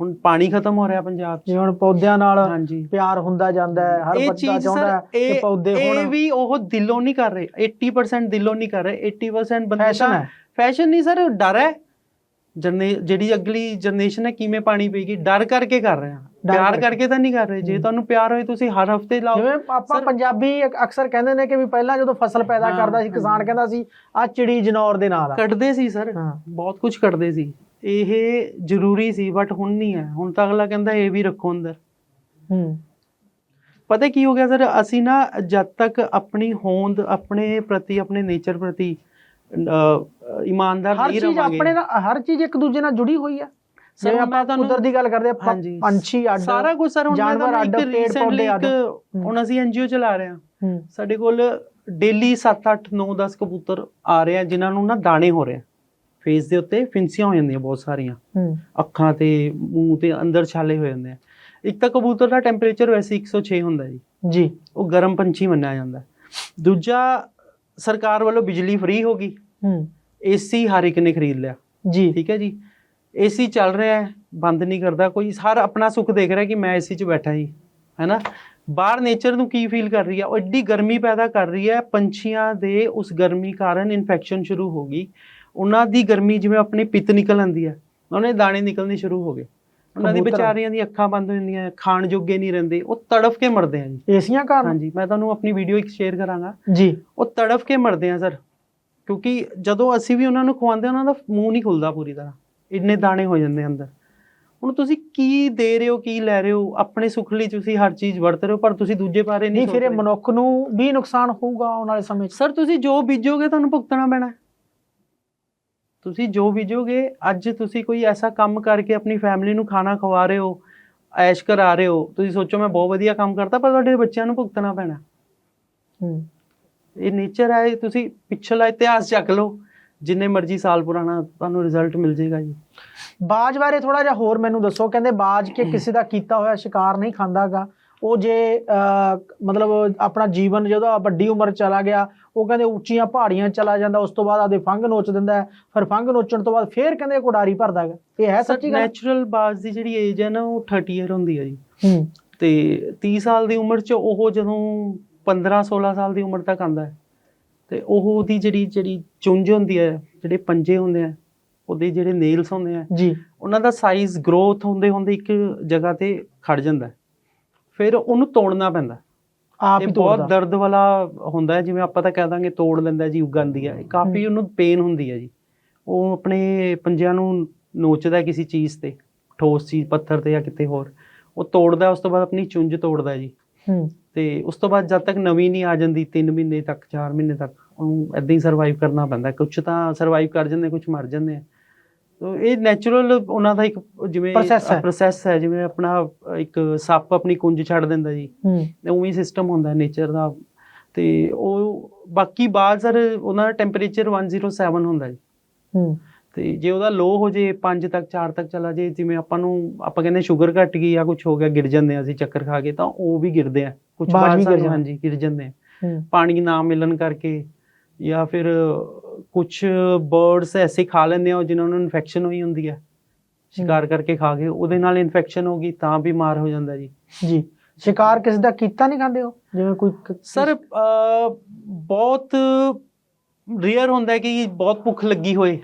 ਹੁਣ ਪਾਣੀ ਖਤਮ ਹੋ ਰਿਹਾ ਪੰਜਾਬ 'ਚ। ਜਿਵੇਂ ਹੁਣ ਪੌਦਿਆਂ ਨਾਲ ਹਾਂਜੀ। ਪਿਆਰ ਹੁੰਦਾ ਜਾਂਦਾ ਹੈ ਹਰ ਇਹ ਬੱਚਾ ਚੀਜ਼ ਚਾਹੁੰਦਾ ਹੈ ਕਿ ਇਹ ਪੌਦੇ ਇਹ ਹੋਣ। ਵੀ ਉਹ ਦਿਲੋਂ ਨਹੀਂ ਕਰ ਰਹੇ 80% ਦਿਲੋਂ ਨਹੀਂ ਕਰ ਰਹੇ 80% ਬੰਦੇ ਫੈਸ਼ਨ ਹੈ। ਫੈਸ਼ਨ ਨਹੀਂ ਸਰ ਡਰ ਹੈ। ਜਿਹੜੀ ਅਗਲੀ ਜਨਰੇਸ਼ਨ ਹੈ ਕਿਵੇਂ ਪਾਣੀ ਪੀਗੀ ਡਰ ਕਰਕੇ ਕਰ ਰਹੇ ਆ ਪਿਆਰ ਕਰਕੇ। ਤਾਂ ਨਹੀਂ ਕਰ ਰਹੇ। ਜੇ। ਤੁਹਾਨੂੰ ਪਿਆਰ ਹੋਏ ਤੁਸੀਂ ਹਰ ਹਫ਼ਤੇ ਲਾਓ। ਜਿਵੇਂ ਸਰ- ਪੰਜਾਬੀ ਅਕਸਰ ਕਹਿੰਦੇ ਨੇ ਕਿ ਵੀ ਪਹਿਲਾਂ ਜਦੋਂ ਫਸਲ ਪੈਦਾ ਕਰਦਾ ਸੀ। ਕਿਸਾਨ ਕਹਿੰਦਾ ਸੀ ਆ ਚਿੜੀ ਜਨੌਰ ਦੇ ਨਾਂ ਦਾ ਕੱਢਦੇ ਸੀ ਸਰ। ਬਹੁਤ ਕੁਝ ਕੱਢਦੇ ਸੀ। ਇਹ ਜ਼ਰੂਰੀ ਸੀ ਬਟ ਹੁਣ ਨਹੀਂ ਹੈ। ਹੁਣ ਤਾਂ ਅਗਲਾ ਕਹਿੰਦਾ ਇਹ ਵੀ ਰੱਖੋ ਅੰਦਰ। ਹੂੰ। ਪਤਾ ਕੀ ਹੋ ਗਿਆ ਸਰ? ਅਸੀਂ ਨਾ ਜਦ ਤੱਕ ਆਪਣੀ ਹੋਂਦ ਆਪਣੇ ਪ੍ਰਤੀ ਆਪਣੇ ਨੇਚਰ ਪ੍ਰਤੀ ਇਮਾਨਦਾਰ ਹਰ ਨਹੀਂ ਚੀਜ਼ ਰਵਾਂਗੇ। ਆਪਣੇ ਨਾਲ ਹਰ ਚੀਜ਼ ਇੱਕ ਦੂਜੇ ਨਾਲ ਜੁੜੀ ਹੋਈ ਹੈ ਸਰ, ਆਪਾਂ ਤੁਹਾਨੂੰ- ਕੁਦਰਤ ਦੀ ਗੱਲ ਕਰਦੇ ਆ ਪ- ਹਾਂਜੀ। ਪੰਛੀ ਅੱਡ ਸਾਰਾ ਕੁਝ ਸਰ ਹੁਣ ਜਾਨਵਰ ਅੱਡ, ਪੇੜ ਪੌਦੇ ਅੱਡ। ਹੁਣ ਅਸੀਂ ਐਨਜੀਓ ਚਲਾ ਰਹੇ ਹਾਂ। ਸਾਡੇ ਕੋਲ ਡੇਲੀ 7 8 9 10 ਕਬੂਤਰ ਆ ਰਹੇ ਆ ਜਿਨ੍ਹਾਂ ਨੂੰ ਨਾ ਦਾਣੇ ਹੋ ਰਹੇ ਆ। ਫੇਸ ਦੇ ਉੱਤੇ ਫਿੰਸੀਆਂ ਹੋ ਜਾਂਦੀਆਂ ਬਹੁਤ ਸਾਰੀਆਂ। ਅੱਖਾਂ ਤੇ ਮੂੰਹ ਤੇ ਅੰਦਰ ਛਾਲੇ ਹੋ ਜਾਂਦੇ ਆ। ਇੱਕ ਤਾਂ ਕਬੂਤਰ ਦਾ ਟੈਂਪਰੇਚਰ ਵੈਸੇ 106 ਹੁੰਦਾ ਜੀ। ਜੀ। ਉਹ ਗਰਮ ਪੰਛੀ ਮੰਨਿਆ ਜਾਂਦਾ। ਦੂਜਾ ਸਰਕਾਰ ਵੱਲੋਂ ਬਿਜਲੀ ਫ੍ਰੀ ਹੋ ਗਈ। ਹੂੰ। ਏਸੀ ਹਰ ਇੱਕ ਨੇ ਖਰੀਦ ਲਿਆ। ਜੀ। ਠੀਕ ਹੈ ਜੀ। ਏਸੀ ਚੱਲ ਰਿਹਾ ਹੈ ਬੰਦ ਨਹੀਂ ਕਰਦਾ ਕੋਈ ਹਰ ਆਪਣਾ ਸੁੱਖ ਦੇਖ ਰਿਹਾ ਕਿ ਮੈਂ ਏਸੀ 'ਚ ਬੈਠਾ ਜੀ ਹੈਨਾ? ਬਾਹਰ ਨੇਚਰ ਨੂੰ ਕੀ ਫੀਲ ਕਰ ਰਹੀ ਹੈ? ਉਹ ਐਡੀ ਗਰਮੀ ਪੈਦਾ ਕਰ ਰਹੀ ਹੈ ਪੰਛੀਆਂ ਦੇ ਉਸ ਗਰਮੀ ਕਾਰਨ ਇਨਫੈਕਸ਼ਨ ਸ਼ੁਰੂ ਹੋ ਗਈ। ਉਹਨਾਂ ਦੀ ਗਰਮੀ ਜਿਵੇਂ ਆਪਣੀ ਪਿੱਤ ਨਿਕਲ ਆਉਂਦੀ ਹੈ ਉਹਨਾਂ ਦੇ ਦਾਣੇ ਨਿਕਲਣੇ ਸ਼ੁਰੂ ਹੋ ਗਏ। ਉਹਨਾਂ ਦੀ। ਵਿਚਾਰੀਆਂ ਦੀ ਅੱਖਾਂ ਬੰਦ ਹੋ ਜਾਂਦੀਆਂ ਖਾਣ ਜੋਗੇ ਨਹੀਂ ਰਹਿੰਦੇ ਉਹ ਤੜਫ ਕੇ ਮਰਦੇ ਆ ਜੀ। ਏਸੀਆਂ ਕਾਰਨ? ਹਾਂਜੀ ਮੈਂ ਤੁਹਾਨੂੰ ਆਪਣੀ ਵੀਡੀਓ ਇੱਕ ਸ਼ੇਅਰ ਕਰਾਂਗਾ। ਜੀ। ਉਹ ਤੜਫ ਕੇ ਮਰਦੇ ਆ ਸਰ ਕਿਉਂਕਿ ਜਦੋਂ ਅਸੀਂ ਵੀ ਉਹਨਾਂ ਨੂੰ ਖਵਾਉਂਦੇ ਹਾਂ, ਉਹਨਾਂ ਦਾ ਮੂੰਹ ਨਹੀਂ ਖੁੱਲਦਾ ਪੂਰੀ ਤਰ੍ਹਾਂ। ਇੰਨੇ ਦਾਣੇ ਹੋ ਜਾਂਦੇ ਅੰਦਰ। ਹੁਣ ਤੁਸੀਂ ਕੀ ਦੇ ਰਹੇ ਹੋ ਕੀ ਲੈ ਰਹੇ ਹੋ? ਆਪਣੇ ਸੁੱਖ ਲਈ ਤੁਸੀਂ ਹਰ ਚੀਜ਼ ਵਰਤ ਰਹੇ ਹੋ ਪਰ ਤੁਸੀਂ ਦੂਜੇ ਬਾਰੇ ਨਹੀਂ ਫਿਰ ਇਹ ਰਹੇ। ਮਨੁੱਖ ਨੂੰ ਵੀ ਨੁਕਸਾਨ ਹੋਊਗਾ ਆਉਣ ਵਾਲੇ ਸਮੇਂ 'ਚ। ਸਰ ਤੁਸੀਂ ਜੋ ਬੀਜੋਗੇ ਤੁਹਾਨੂੰ ਭੁਗਤਣਾ ਪੈਣਾ। ਹੈ। ਤੁਸੀਂ ਜੋ ਬੀਜੋਗੇ ਅੱਜ ਤੁਸੀਂ ਕੋਈ ਐਸਾ ਕੰਮ ਕਰਕੇ ਆਪਣੀ ਫੈਮਿਲੀ ਨੂੰ ਖਾਣਾ ਖਵਾ ਰਹੇ ਹੋ ਐਸ਼ ਕਰਾ ਰਹੇ ਹੋ ਤੁਸੀਂ ਸੋਚੋ ਮੈਂ ਬਹੁਤ ਵਧੀਆ ਕੰਮ ਕਰਤਾ ਪਰ ਤੁਹਾਡੇ ਬੱਚਿਆਂ ਨੂੰ ਭੁਗਤਣਾ ਪੈਣਾ। ਹੂੰ। ਇਹ ਨੇਚਰ ਹੈ ਇਹ ਤੁਸੀਂ ਪਿਛਲਾ ਇਤਿਹਾਸ ਚੱਕ ਲਓ। ਜਿੰਨੇ ਮਰਜ਼ੀ ਸਾਲ ਪੁਰਾਣਾ ਤੁਹਾਨੂੰ ਰਿਜ਼ਲਟ ਮਿਲ ਜਾਏਗਾ ਜੀ। ਬਾਜ ਬਾਰੇ ਥੋੜਾ ਜਿਹਾ ਹੋਰ ਮੈਨੂੰ ਦੱਸੋ ਕਹਿੰਦੇ ਬਾਜ ਕੇ ਕਿਸੇ ਦਾ ਕੀਤਾ ਹੋਇਆ ਸ਼ਿਕਾਰ ਨਹੀਂ ਖਾਂਦਾਗਾ। ਉਹ ਜੇ ਮਤਲਬ ਆਪਣਾ ਜੀਵਨ ਜਦੋਂ ਵੱਡੀ ਉਮਰ ਚਲਾ ਗਿਆ ਉਹ ਕਹਿੰਦੇ ਉੱਚੀਆਂ ਪਹਾੜੀਆਂ ਚਲਾ ਜਾਂਦਾ ਉਸ ਤੋਂ ਬਾਅਦ ਆਦੇ ਫੰਗ ਨੋਚ ਦਿੰਦਾ ਹੈ ਫਿਰ ਫੰਗ ਨੋਚਣ ਤੋਂ ਬਾਅਦ ਫੇਰ ਕਹਿੰਦੇ ਕੋਡਾਰੀ ਭਰਦਾ ਹੈਗਾ। ਇਹ ਹੈ ਸੱਚੀ ਗੱਲ? ਨੈਚੁਰਲ ਬਾਜ਼ ਦੀ ਜਿਹੜੀ ਏਜ ਹੈ ਨਾ ਉਹ 30 ਇਅਰ ਹੁੰਦੀ ਹੈ ਜੀ। ਹੂੰ। ਤੇ 30 ਸਾਲ ਦੀ ਉਮਰ 'ਚ ਉਹ ਜਦੋਂ 15 16 ਸਾਲ ਦੀ ਉਮਰ ਤੱਕ ਆਂਦਾ ਹੈ। ਤੇ ਉਹ ਉਹਦੀ ਜਿਹੜੀ ਜਿਹੜੀ ਚੁੰਝ ਹੁੰਦੀ ਹੈ ਜਿਹੜੇ ਪੰਜੇ ਹੁੰਦੇ ਆ ਉਹਦੇ ਜਿਹੜੇ ਨੇਲਸ ਹੁੰਦੇ ਆ ਜੀ। ਉਹਨਾਂ ਦਾ ਸਾਈਜ਼ ਗਰੋਥ ਹੁੰਦੇ ਹੁੰਦੇ ਇੱਕ ਜਗ੍ਹਾ ਤੇ ਖੜ ਜਾਂਦਾ। ਫਿਰ ਉਹਨੂੰ ਤੋੜਨਾ ਪੈਂਦਾ ਆਪ ਹੀ ਬਹੁਤ ਦਰਦ ਵਾਲਾ ਹੁੰਦਾ ਹੈ ਜਿਵੇਂ ਆਪਾਂ ਤਾਂ ਕਹਿ ਦਾਂਗੇ ਤੋੜ ਲੈਂਦਾ ਜੀ ਉਗਾਂਦੀ ਹੈ। ਕਾਫੀ। ਉਹਨੂੰ ਪੇਨ ਹੁੰਦੀ ਹੈ ਜੀ। ਉਹ ਆਪਣੇ ਪੰਜਿਆਂ ਨੂੰ ਨੋਚਦਾ ਕਿਸੇ ਚੀਜ਼ ਤੇ ਠੋਸ ਚੀਜ਼ ਪੱਥਰ ਤੇ ਜਾਂ ਕਿਤੇ ਹੋਰ। ਉਹ ਤੋੜਦਾ ਉਸ ਤੋਂ ਬਾਅਦ ਆਪਣੀ ਚੁੰਝ ਤੋੜਦਾ ਜੀ। ਹੂੰ। ਤੇ ਉਸ ਤੋਂ ਬਾਅਦ ਜਦ ਤੱਕ ਨਵੀਂ ਨਹੀਂ ਆ ਜਾਂਦੀ 3 ਮਹੀਨੇ ਤੱਕ 4 ਮਹੀਨੇ ਤੱਕ ਉਹਨੂੰ ਐਦਾਂ ਹੀ ਸਰਵਾਈਵ ਕਰਨਾ ਪੈਂਦਾ ਕੁਝ ਤਾਂ ਸਰਵਾਈਵ ਕਰ ਜਾਂਦੇ ਕੁਝ ਮਰ ਜਾਂਦੇ ਆ। ਤੋ ਇਹ ਨੈਚੁਰਲ ਉਹਨਾਂ ਦਾ ਇੱਕ ਜਿਵੇਂ। ਪ੍ਰੋਸੈਸ ਹੈ। ਜਿਵੇਂ ਆਪਣਾ ਇੱਕ ਸੱਪ ਆਪਣੀ ਕੁੰਜ ਛੱਡ ਦਿੰਦਾ ਜੀ। ਉਵੇਂ ਸਿਸਟਮ ਹੁੰਦਾ ਨੇਚਰ ਦਾ। ਤੇ ਉਹ ਬਾਕੀ ਬਾਹਰ ਸਰ ਉਹਨਾਂ ਦਾ ਟੈਂਪਰੇਚਰ 107 ਹੁੰਦਾ ਜੀ। ਹੂੰ। ਤੇ ਜੇ ਉਹਦਾ ਲੋ ਹੋ ਜੇ 5 ਤੱਕ 4 ਤੱਕ ਚਲਾ ਜੇ ਜਿਵੇਂ ਆਪਾਂ ਨੂੰ ਆਪਾਂ ਕਹਿੰਦੇ ਸ਼ੂਗਰ ਘਟ ਗਈ ਜਾਂ ਕੁਝ ਹੋ ਗਿਆ ਗਿਰ ਜਾਂਦੇ ਆ ਅਸੀਂ ਚੱਕਰ ਖਾ ਕੇ ਤਾਂ ਉਹ ਵੀ ਗਿਰਦੇ ਆ। ਕੁਝ ਬਾਜ ਵੀ ਗਿਰ ਜਾਂਦੇ। ਹਾਂਜੀ ਗਿਰ ਜਾਂਦੇ ਆ। ਪਾਣੀ ਨਾ ਮਿਲਣ ਕਰਕੇ। ਜਾਂ ਫਿਰ ਕੁਝ ਬਰਡਸ ਐਸੇ ਖਾ ਲੈਂਦੇ ਆ ਜਿਨ੍ਹਾਂ ਨੂੰ ਇਨਫੈਕਸ਼ਨ ਹੋਈ ਹੁੰਦੀ ਹੈ। ਸ਼ਿਕਾਰ ਕਰਕੇ ਖਾ ਕੇ ਉਹਦੇ ਨਾਲ ਇਨਫੈਕਸ਼ਨ ਹੋ ਗਈ ਤਾਂ ਬਿਮਾਰ ਹੋ ਜਾਂਦਾ ਜੀ। ਜੀ। ਸ਼ਿਕਾਰ ਕਿਸੇ ਦਾ ਕੀਤਾ ਨਹੀਂ ਖਾਂਦੇ ਹੋ ਜਿਵੇਂ ਕੋਈ ਸਰ ਬਹੁਤ ਰੇਅਰ ਹੁੰਦਾ ਹੈ ਕਿ ਬਹੁਤ ਭੁੱਖ ਲੱਗੀ ਹੋਏ।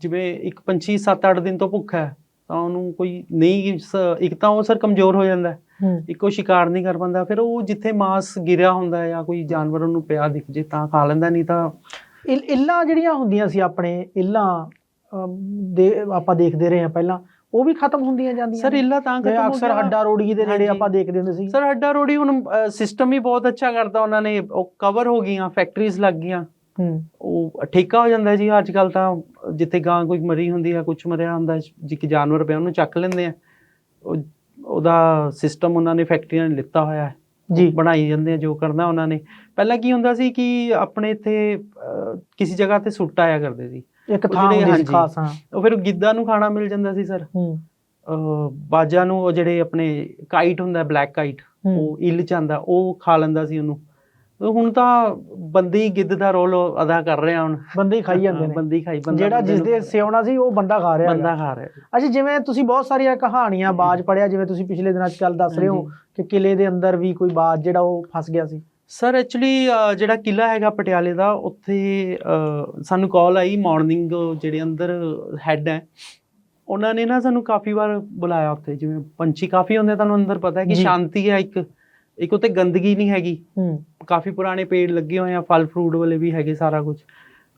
ਜਿਵੇਂ ਇੱਕ ਪੰਛੀ 7-8 ਦਿਨ ਤੋਂ ਭੁੱਖਾ ਹੈ ਤਾਂ ਉਹਨੂੰ ਕੋਈ ਨਹੀਂ ਇੱਕ ਤਾਂ ਉਹ ਸਰ ਕਮਜ਼ੋਰ ਹੋ ਜਾਂਦਾ। ਇੱਕ ਸ਼ਿਕਾਰ ਨਹੀਂ ਕਰ ਪਾਉਂਦਾ ਫਿਰ ਉਹ ਜਿੱਥੇ ਮਾਸ ਗਿਰਿਆ ਹੁੰਦਾ ਹੈ ਜਾਂ ਕੋਈ ਜਾਨਵਰ ਉਹਨੂੰ ਪਿਆ ਦਿਖ ਜੇ ਤਾਂ ਖਾ ਲੈਂਦਾ ਨਹੀਂ ਤਾਂ ਇਲ- ਜਿਹੜੀਆਂ ਹੁੰਦੀਆਂ ਸੀ ਆਪਣੇ ਇੱਲਾਂ ਦੇ ਆਪਾਂ ਦੇਖਦੇ ਰਹੇ ਹਾਂ ਪਹਿਲਾਂ ਉਹ ਵੀ ਖਤਮ ਹੁੰਦੀਆਂ ਜਾਂਦੀਆਂ ਸਰ? ਇੱਲਾ ਤਾਂ ਖਤਮ ਅਕਸਰ। ਹੱਡਾ ਰੋੜੀ ਦੇ ਨੇੜੇ। ਆਪਾਂ ਦੇਖਦੇ ਹੁੰਦੇ ਸੀ ਸਰ ਹੱਡਾ ਰੋੜੀ ਹੁਣ ਸਿਸਟਮ ਹੀ ਬਹੁਤ ਅੱਛਾ ਕਰਦਾ ਉਹਨਾਂ ਨੇ ਉਹ ਕਵਰ ਹੋ ਗਈਆਂ ਫੈਕਟਰੀਜ਼ ਲੱਗ ਗਈਆਂ ਉਹ ਠੇਕਾ ਹੋ ਜਾਂਦਾ ਜੀ ਅੱਜ ਕੱਲ ਤਾਂ ਜਿੱਥੇ ਗਾਂ ਕੋਈ ਮਰੀ ਹੁੰਦੀ ਆ ਕੁਝ ਮਰਿਆ ਹੁੰਦਾ ਜੇ ਕਿ ਜਾਨਵਰ ਪਿਆ ਉਹਨੂੰ ਚੱਕ ਲੈਂਦੇ ਆ ਉਹ ਉਹਦਾ ਸਿਸਟਮ ਉਹਨਾਂ ਨੇ ਫੈਕਟਰੀਆਂ ਨੇ ਲਿੱਤਾ ਹੋਇਆ ਹੈ। ਜੀ। ਬਣਾਈ ਜਾਂਦੇ ਆ ਜੋ ਕਰਨਾ ਉਹਨਾਂ ਨੇ। ਪਹਿਲਾਂ ਕੀ ਹੁੰਦਾ ਸੀ ਕਿ ਆਪਣੇ ਇੱਥੇ ਕਿਸੇ ਜਗ੍ਹਾ ਤੇ ਸੁੱਟ ਆਇਆ ਕਰਦੇ ਸੀ। ਇੱਕ ਥਾਂ ਹੁੰਦੀ ਸੀ। ਖਾਸ ਹਾਂ। ਉਹ ਫਿਰ ਗਿੱਧਾ ਨੂੰ ਖਾਣਾ ਮਿਲ ਜਾਂਦਾ ਸੀ ਸਰ। ਹੂੰ। ਬਾਜਾਂ ਨੂੰ ਉਹ ਜਿਹੜੇ ਆਪਣੇ ਕਾਈਟ ਹੁੰਦਾ ਬਲੈਕ ਕਾਈਟ ਉਹ ਇੱਲ ਆਂਦਾ ਉਹ ਖਾ ਲੈਂਦਾ ਸੀ ਉਹਨੂੰ। ਹੁਣ ਤਾਂ ਬੰਦੇ ਗਿੱਧ ਦਾ ਰੋਲ ਅਦਾ ਕਰ ਰਹੇ ਹੁਣ। ਬੰਦੇ ਹੀ ਖਾਈ ਜਾਂਦੇ ਨੇ। ਬੰਦੇ ਖਾਈ ਬੰਦਾ ਜਿਹੜਾ ਜਿਸ ਦੇ। ਸਿਉਣਾ ਸੀ ਉਹ ਬੰਦਾ ਖਾ ਰਿਹਾ ਬੰਦਾ। ਖਾ ਰਿਹਾ। ਅੱਛਾ ਜਿਵੇਂ ਤੁਸੀਂ ਬਹੁਤ ਸਾਰੀਆਂ ਕਹਾਣੀਆਂ ਬਾਜ ਪੜਿਆ ਜਿਵੇਂ ਤੁਸੀਂ ਪਿਛਲੇ ਦਿਨਾਂ 'ਚ ਗੱਲ ਦੱਸ ਰਹੇ ਹੋ ਕਿ ਕਿਲੇ ਦੇ ਅੰਦਰ ਵੀ ਕੋਈ ਬਾਜ ਜਿਹੜਾ ਉਹ ਫਸ ਗਿਆ ਸੀ। ਸਰ ਐਕਚੁਅਲੀ ਜਿਹੜਾ ਕਿਲਾ ਹੈਗਾ ਪਟਿਆਲੇ ਦਾ ਉੱਥੇ ਸਾਨੂੰ ਕਾਲ ਆਈ ਮਾਰਨਿੰਗ ਜਿਹੜੇ ਅੰਦਰ ਹੈੱਡ ਹੈ। ਉਹਨਾਂ ਨੇ ਨਾ ਸਾਨੂੰ ਕਾਫੀ ਵਾਰ ਬੁਲਾਇਆ ਉੱਥੇ ਜਿਵੇਂ ਪੰਛੀ ਕਾਫੀ ਹੁੰਦੇ ਤੁਹਾਨੂੰ ਅੰਦਰ ਪਤਾ ਹੈ ਕਿ। ਸ਼ਾਂਤੀ ਹੈ ਇੱਕ। ਇੱਕ ਉੱਥੇ ਗੰਦਗੀ ਨਹੀਂ ਹੈਗੀ। ਹੂੰ। ਕਾਫੀ ਪੁਰਾਣੇ ਪੇੜ ਲੱਗੇ ਹੋਏ ਆ ਫਲ ਫਰੂਟ ਵਾਲੇ ਵੀ ਹੈਗੇ ਸਾਰਾ ਕੁਝ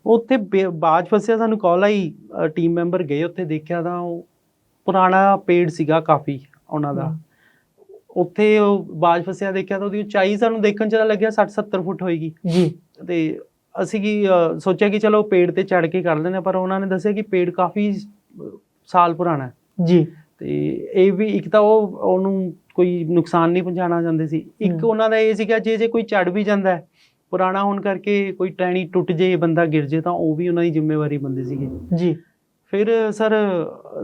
ਉੱਥੇ ਬੇ- ਬਾਜ ਫਸਿਆ ਸਾਨੂੰ ਕਾਲ ਆਈ ਟੀਮ ਮੈਂਬਰ ਗਏ ਉੱਥੇ ਦੇਖਿਆ ਤਾਂ ਉਹ ਪੁਰਾਣਾ ਪੇੜ ਸੀਗਾ ਕਾਫੀ ਉਹਨਾਂ ਦਾ। ਹਮ। ਉੱਥੇ ਉਹ ਬਾਜ ਫਸਿਆ ਦੇਖਿਆ ਤਾਂ ਉਹਦੀ ਉਚਾਈ ਸਾਨੂੰ ਦੇਖਣ ਚ ਤਾਂ ਲੱਗਿਆ 60 70 ਫੁੱਟ ਹੋਏਗੀ। ਜੀ। ਤੇ ਅਸੀਂ ਕੀ ਸੋਚਿਆ ਕਿ ਚਲੋ ਪੇੜ ਤੇ ਚੜ ਕੇ ਕਰ ਲੈਂਦੇ ਹਾਂ, ਪਰ ਉਹਨਾਂ ਨੇ ਦੱਸਿਆ ਕਿ ਪੇੜ ਕਾਫੀ ਸਾਲ ਪੁਰਾਣਾ। ਹੈ ਜੀ। ਤੇ ਇਹ ਵੀ ਇੱਕ ਤਾਂ ਉਹ ਉਹਨੂੰ ਕੋਈ ਨੁਕਸਾਨ ਨਹੀਂ ਪਹੁੰਚਾਉਣਾ ਚਾਹੁੰਦੇ ਸੀ। ਇੱਕ। ਉਹਨਾਂ ਦਾ ਇਹ ਸੀਗਾ ਜੇ ਜੇ ਕੋਈ ਚੜ ਵੀ ਜਾਂਦਾ ਪੁਰਾਣਾ ਹੋਣ ਕਰਕੇ ਕੋਈ ਟਹਿਣੀ ਟੁੱਟ ਜੇ ਬੰਦਾ ਗਿਰ ਜੇ ਤਾਂ ਉਹ ਵੀ ਉਹਨਾਂ ਦੀ ਜ਼ਿੰਮੇਵਾਰੀ ਬੰਦੇ ਸੀਗੇ। ਜੀ। ਫਿਰ ਸਰ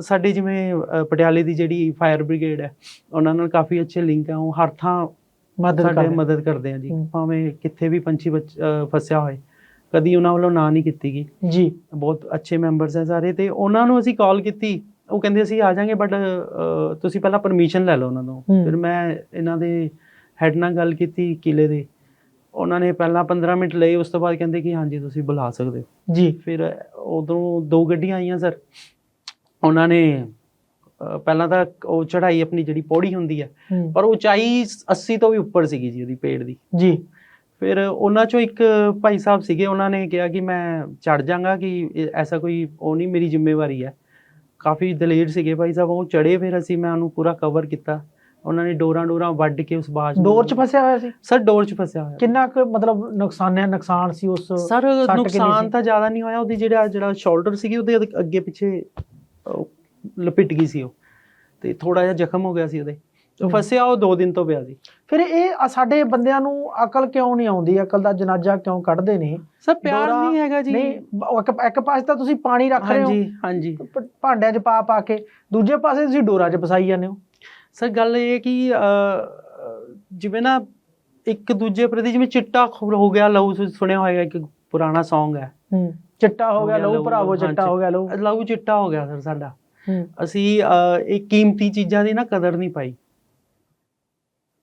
ਸਾਡੇ ਜਿਵੇਂ ਪਟਿਆਲੇ ਦੀ ਜਿਹੜੀ ਫਾਇਰ ਬ੍ਰਿਗੇਡ ਹੈ ਉਹਨਾਂ ਨਾਲ ਕਾਫੀ ਅੱਛੇ ਲਿੰਕ ਆ ਉਹ ਹਰ ਥਾਂ ਮਦਦ ਸਾਡੇ ਕਰ ਮਦਦ ਕਰਦੇ ਆ ਜੀ। ਭਾਵੇਂ ਕਿੱਥੇ ਵੀ ਪੰਛੀ ਫਸਿਆ ਹੋਏ ਕਦੀ ਉਹਨਾਂ ਵੱਲੋਂ ਨਾ ਨਹੀਂ ਕੀਤੀ ਗਈ। ਜੀ। ਬਹੁਤ ਅੱਛੇ ਮੈਂਬਰਸ ਹੈ ਸਾਰੇ ਤੇ ਉਹਨਾਂ ਨੂੰ ਅਸੀਂ ਕਾਲ ਕੀਤੀ ਉਹ ਕਹਿੰਦੇ ਅਸੀਂ ਆ ਜਾਾਂਗੇ ਬਟ ਤੁਸੀਂ ਪਹਿਲਾਂ ਪਰਮਿਸ਼ਨ ਲੈ ਲਓ ਉਹਨਾਂ ਤੋਂ। ਫਿਰ ਮੈਂ ਇਹਨਾਂ ਦੇ ਹੈਡ ਨਾਲ ਗੱਲ ਕੀਤੀ ਕਿਲੇ ਦੇ। ਉਹਨਾਂ ਨੇ ਪਹਿਲਾਂ 15 ਮਿੰਟ ਲਏ ਉਸ ਤੋਂ ਬਾਅਦ ਕਹਿੰਦੇ ਕਿ ਹਾਂਜੀ ਤੁਸੀਂ ਬੁਲਾ ਸਕਦੇ ਹੋ। ਜੀ। ਫਿਰ ਉਦੋਂ ਦੋ ਗੱਡੀਆਂ ਆਈਆਂ ਸਰ ਉਹਨਾਂ ਨੇ ਪਹਿਲਾਂ ਤਾਂ ਉਹ ਚੜਾਈ ਆਪਣੀ ਜਿਹੜੀ ਪੌੜੀ ਹੁੰਦੀ ਹੈ। ਪਰ ਉਚਾਈ 80 ਤੋਂ ਵੀ ਉੱਪਰ ਸੀਗੀ ਜੀ ਉਹਦੀ ਪੇੜ ਦੀ। ਜੀ। ਫਿਰ ਉਹਨਾਂ ਚੋਂ ਇੱਕ ਭਾਈ ਸਾਹਿਬ ਸੀਗੇ ਉਹਨਾਂ ਨੇ ਕਿਹਾ ਕਿ ਮੈਂ ਚੜ ਜਾਗਾ ਕਿ ਐਸਾ ਕੋਈ ਉਹ ਨਹੀਂ ਮੇਰੀ ਜ਼ਿੰਮੇਵਾਰੀ ਹੈ ਕਾਫੀ ਦਲੇਰ ਸੀਗੇ ਭਾਈ ਸਾਹਿਬ ਉਹ ਚੜੇ ਫਿਰ ਅਸੀਂ ਮੈਂ ਉਹਨੂੰ ਪੂਰਾ ਕਵਰ ਕੀਤਾ ਉਹਨਾਂ ਨੇ ਡੋਰਾਂ ਡੋਰਾਂ ਵੱਢ ਕੇ ਉਸ ਬਾਜ ਨੂੰ ਡੋਰ 'ਚ ਫਸਿਆ ਹੋਇਆ ਸੀ ਸਰ ਡੋਰ 'ਚ ਫਸਿਆ ਹੋਇਆ ਕਿੰਨਾ ਕੁ ਮਤਲਬ ਨੁਕਸਾਨਿਆ ਨੁਕਸਾਨ ਸੀ ਉਸ ਸਰ ਨੁਕਸਾਨ? ਤਾਂ ਜ਼ਿਆਦਾ ਨਹੀਂ ਹੋਇਆ ਉਹਦੀ ਜਿਹੜਾ ਜਿਹੜਾ ਸ਼ੋਲਡਰ ਸੀਗੀ ਉਹਦੇ ਅੱਗੇ- ਪਿੱਛੇ ਲਪਟ ਗਈ ਸੀ ਉਹ ਤੇ ਥੋੜਾ ਜਿਹਾ ਜ਼ਖਮ ਹੋ ਗਿਆ ਸੀ ਉਹਦੇ। ਫਸਿਆ ਉਹ 2 ਦਿਨ ਤੋਂ ਪਿਆ ਸੀ। ਫਿਰ ਇਹ ਸਾਡੇ ਬੰਦਿਆਂ ਨੂੰ ਅਕਲ ਕਿਉਂ ਨਹੀਂ ਆਉਂਦੀ? ਅਕਲ ਦਾ ਜਨਾਜ਼ਾ ਕਿਉਂ ਕੱਢਦੇ ਨੇ? ਸਰ ਪਿਆਰ ਨਹੀਂ ਹੈਗਾ ਜੀ। ਨਹੀਂ ਇੱਕ ਪਾਸੇ ਤਾਂ ਤੁਸੀਂ ਪਾਣੀ ਰੱਖ ਰਹੇ ਹੋ। ਹਾਂਜੀ ਹਾਂਜੀ। ਭਾਂਡਿਆਂ 'ਚ ਪਾ ਪਾ ਕੇ। ਦੂਜੇ ਪਾਸੇ ਤੁਸੀਂ ਡੋਰਾਂ 'ਚ ਫਸਾਈ ਜਾਂਦੇ ਹੋ। ਸਰ ਗੱਲ ਇਹ ਕਿ ਜਿਵੇਂ ਨਾ ਇੱਕ ਦੂਜੇ ਪ੍ਰਤੀ ਜਿਵੇਂ ਚਿੱਟਾ ਹੋ ਗਿਆ ਲਹੂ ਸੁਣਿਆ ਹੋਏਗਾ ਇੱਕ ਪੁਰਾਣਾ Song ਹੈ। ਚਿੱਟਾ ਹੋ ਗਿਆ ਲਹੂ ਭਰਾਵੋ ਚਿੱਟਾ ਹੋ ਗਿਆ ਲਹੂ। ਲਹੂ ਚਿੱਟਾ ਹੋ ਗਿਆ ਸਰ ਸਾਡਾ। ਅਸੀਂ ਇਹ ਕੀਮਤੀ ਚੀਜ਼ਾਂ ਦੀ ਨਾ ਕਦਰ ਨਹੀਂ ਪਾਈ।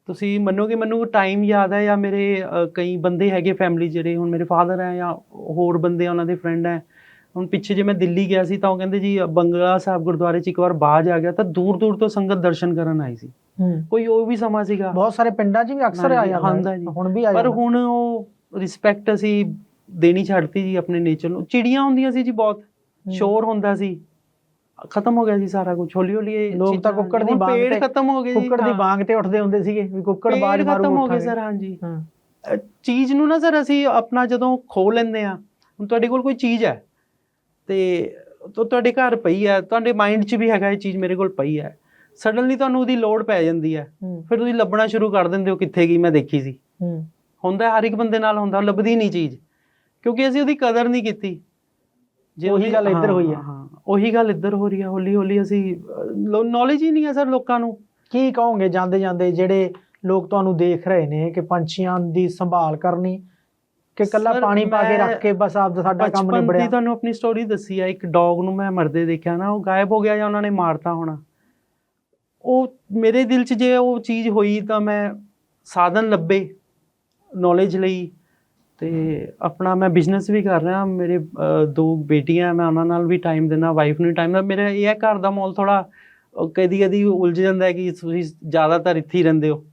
ਤੁਸੀਂ ਮੰਨੋਗੇ ਮੈਨੂੰ ਟਾਈਮ ਯਾਦ ਹੈ ਜਾਂ ਮੇਰੇ ਕਈ ਬੰਦੇ ਹੈਗੇ ਫੈਮਿਲੀ ਜਿਹੜੇ ਹੁਣ ਮੇਰੇ ਫਾਦਰ ਹੈ ਜਾਂ ਹੋਰ ਬੰਦੇ ਆ, ਉਹਨਾਂ ਦੇ ਫਰੈਂਡ ਹੈ ਹੁਣ ਪਿੱਛੇ ਜੇ ਮੈਂ ਦਿੱਲੀ ਗਿਆ ਸੀ ਤਾਂ ਉਹ ਕਹਿੰਦੇ ਜੀ ਬੰਗਲਾ ਸਾਹਿਬ ਗੁਰਦੁਆਰੇ 'ਚ ਇੱਕ ਵਾਰ ਬਾਜ ਆ ਗਿਆ ਤਾਂ ਦੂਰ ਦੂਰ ਤੋਂ ਸੰਗਤ ਦਰਸ਼ਨ ਕਰਨ ਆਈ ਸੀ। ਹੂੰ। ਕੋਈ ਉਹ ਵੀ ਸਮਾਂ ਸੀਗਾ। ਬਹੁਤ ਸਾਰੇ ਪਿੰਡਾਂ 'ਚ ਵੀ ਅਕਸਰ ਆ ਹਾਂਜੀ, ਜਾਂਦਾ ਹੈ। ਜੀ। ਹੁਣ ਵੀ ਆ ਪਰ ਜਾਂਦਾ ਹੁਣ ਉਹ ਰਿਸਪੈਕਟ ਅਸੀਂ ਦੇਣੀ ਛੱਡਤੀ ਜੀ ਆਪਣੇ ਨੇਚਰ ਨੂੰ। ਚਿੜੀਆਂ ਹੁੰਦੀਆਂ ਸੀ ਜੀ ਬਹੁਤ। ਹੂੰ। ਸ਼ੋਰ ਹੁੰਦਾ ਸੀ। ਖਤਮ ਹੋ ਗਿਆ ਜੀ ਸਾਰਾ ਕੁਝ ਹੌਲੀ ਹੌਲੀ ਲੋਕ ਤਾਂ ਕੁੱਕੜ ਦੀ ਬਾਂਗ ਪੇੜ ਤੇ- ਖਤਮ ਹੋ ਗਏ ਜੀ ਕੁੱਕੜ ਦੀ। ਬਾਂਗ ਤੇ ਉੱਠਦੇ ਹੁੰਦੇ ਸੀਗੇ ਵੀ ਕੁੱਕੜ ਬਾਜ ਮਾਰੂ ਖਤਮ ਹੋ ਗਏ। ਸਰ ਹਾਂਜੀ। ਚੀਜ਼ ਨੂੰ ਨਾ ਸਰ ਅਸੀਂ ਆਪਣਾ ਜਦੋਂ ਖੋ ਲੈਂਦੇ ਆ ਹੁਣ ਤੁਹਾਡੇ ਕੋਲ ਕੋਈ ਚੀਜ਼ ਹੈ ਤੇ ਤੁਹਾਡੇ ਘਰ ਪਈ ਹੈ ਤੁਹਾਡੇ ਮਾਈਂਡ 'ਚ ਵੀ ਹੈਗਾ ਇਹ ਚੀਜ਼ ਮੇਰੇ ਕੋਲ ਪਈ ਹੈ। ਸਡਨਲੀ ਤੁਹਾਨੂੰ ਉਹਦੀ ਲੋੜ ਪੈ ਜਾਂਦੀ ਹੈ। ਫਿਰ ਤੁਸੀਂ ਲੱਭਣਾ ਸ਼ੁਰੂ ਕਰ ਦਿੰਦੇ ਹੋ ਕਿੱਥੇ ਗਈ ਮੈਂ ਦੇਖੀ ਸੀ। ਹੁੰਦਾ ਹਰ ਇੱਕ ਬੰਦੇ ਨਾਲ ਹੁੰਦਾ ਲੱਭਦੀ ਨਹੀਂ ਚੀਜ਼। ਕਿਉਂਕਿ ਅਸੀਂ ਉਹਦੀ ਕਦਰ ਨਹੀਂ ਕੀਤੀ। ਉਹੀ ਗੱਲ ਇੱਧਰ ਹੋਈ ਹੈ। ਉਹੀ ਗੱਲ ਇੱਧਰ ਹੋ ਰਹੀ ਹੈ ਹੌਲੀ ਹੌਲੀ ਅਸੀਂ ਨੌਲੇਜ ਹੀ ਨਹੀਂ ਹੈ ਸਰ ਲੋਕਾਂ ਨੂੰ। ਕੀ ਕਹੋਗੇ ਜਾਂਦੇ ਜਾਂਦੇ ਜਿਹੜੇ ਲੋਕ ਤੁਹਾਨੂੰ ਦੇਖ ਰਹੇ ਨੇ ਕਿ ਪੰਛੀਆਂ ਦੀ ਸੰਭਾਲ ਕਰਨੀ ਕਿ ਕੱਲਾ ਪਾਣੀ ਪਾ ਕੇ ਰੱਖ ਕੇ ਬਸ ਆਪ ਦਾ ਸਾਡਾ ਕੰਮ ਦੀ ਨਿਬੜਿਆ? ਤੁਹਾਨੂੰ ਆਪਣੀ ਸਟੋਰੀ ਦੱਸੀ ਆ ਇੱਕ ਡੌਗ ਨੂੰ ਮੈਂ ਮਰਦੇ ਦੇਖਿਆ ਨਾ ਉਹ ਗਾਇਬ ਹੋ ਗਿਆ ਜਾਂ ਉਹਨਾਂ ਨੇ ਮਾਰਤਾ ਹੋਣਾ। ਉਹ ਮੇਰੇ ਦਿਲ 'ਚ ਜੇ ਉਹ ਚੀਜ਼ ਹੋਈ ਤਾਂ ਮੈਂ ਸਾਧਨ ਲੱਭੇ ਨੌਲੇਜ ਲਈ। ਤੇ ਆਪਣਾ ਮੈਂ ਬਿਜ਼ਨਸ ਵੀ ਕਰ ਰਿਹਾ ਮੇਰੇ ਦੋ ਬੇਟੀਆਂ ਮੈਂ ਉਹਨਾਂ ਨਾਲ ਵੀ ਟਾਈਮ ਦਿੰਦਾ ਵਾਈਫ ਨੂੰ ਟਾਈਮ ਦਾ ਮੇਰਾ ਇਹ ਹੈ ਘਰ ਦਾ ਮਾਹੌਲ ਥੋੜਾ ਕਦੀ ਕਦੀ ਉਲਝ ਜਾਂਦਾ ਹੈ ਕਿ ਤੁਸੀਂ ਜ਼ਿਆਦਾਤਰ ਇੱਥੇ ਹੀ ਰਹਿੰਦੇ ਹੋ।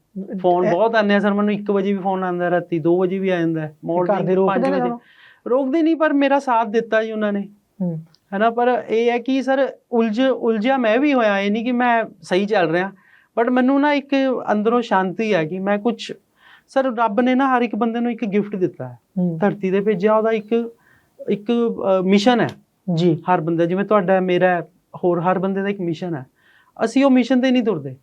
ਫੋਨ ਬਹੁਤ ਆਉਂਦੇ ਆ ਸਰ ਮੈਨੂੰ 1 ਵਜੇ ਵੀ ਫੋਨ ਆਉਂਦਾ ਰਾਤੀ 2 ਵਜੇ ਵੀ ਆ ਜਾਂਦਾ ਹੈ। ਘਰ ਦੇ morning ਰੋਕਦੇ ਪੰਜ ਨੇ ਵਜੇ। ਤੁਹਾਨੂੰ? ਰੋਕਦੇ ਨਹੀਂ ਪਰ ਮੇਰਾ ਸਾਥ ਦਿੱਤਾ ਜੀ ਉਹਨਾਂ ਨੇ। ਹੂੰ, ਹੈਨਾ ਪਰ ਇਹ ਹੈ ਕਿ ਸਰ ਉਲਝ ਉਲਝਿਆ ਮੈਂ ਵੀ ਹੋਇਆ ਇਹ ਨਹੀਂ ਕਿ ਮੈਂ ਸਹੀ ਚੱਲ ਰਿਹਾ। ਬਟ ਮੈਨੂੰ ਨਾ ਇੱਕ ਅੰਦਰੋਂ ਸ਼ਾਂਤੀ ਹੈ ਕਿ ਮੈਂ ਕੁਝ ਸਰ ਰੱਬ ਨੇ ਨਾ ਹਰ ਇੱਕ ਬੰਦੇ ਨੂੰ ਇੱਕ ਗਿਫਟ ਦਿੱਤਾ ਹੈ। ਧਰਤੀ ਤੇ ਭੇਜਿਆ ਉਹਦਾ ਇੱਕ ਇੱਕ ਮਿਸ਼ਨ ਹੈ। ਜੀ। ਹਰ ਬੰਦਾ ਜਿਵੇਂ ਤੁਹਾਡਾ ਮੇਰਾ ਹੋਰ ਹਰ ਬੰਦੇ ਦਾ ਇੱਕ ਮਿਸ਼ਨ ਹੈ। ਅਸੀਂ ਉਹ ਮਿਸ਼ਨ ਤੇ ਨਹੀਂ ਤੁਰਦੇ।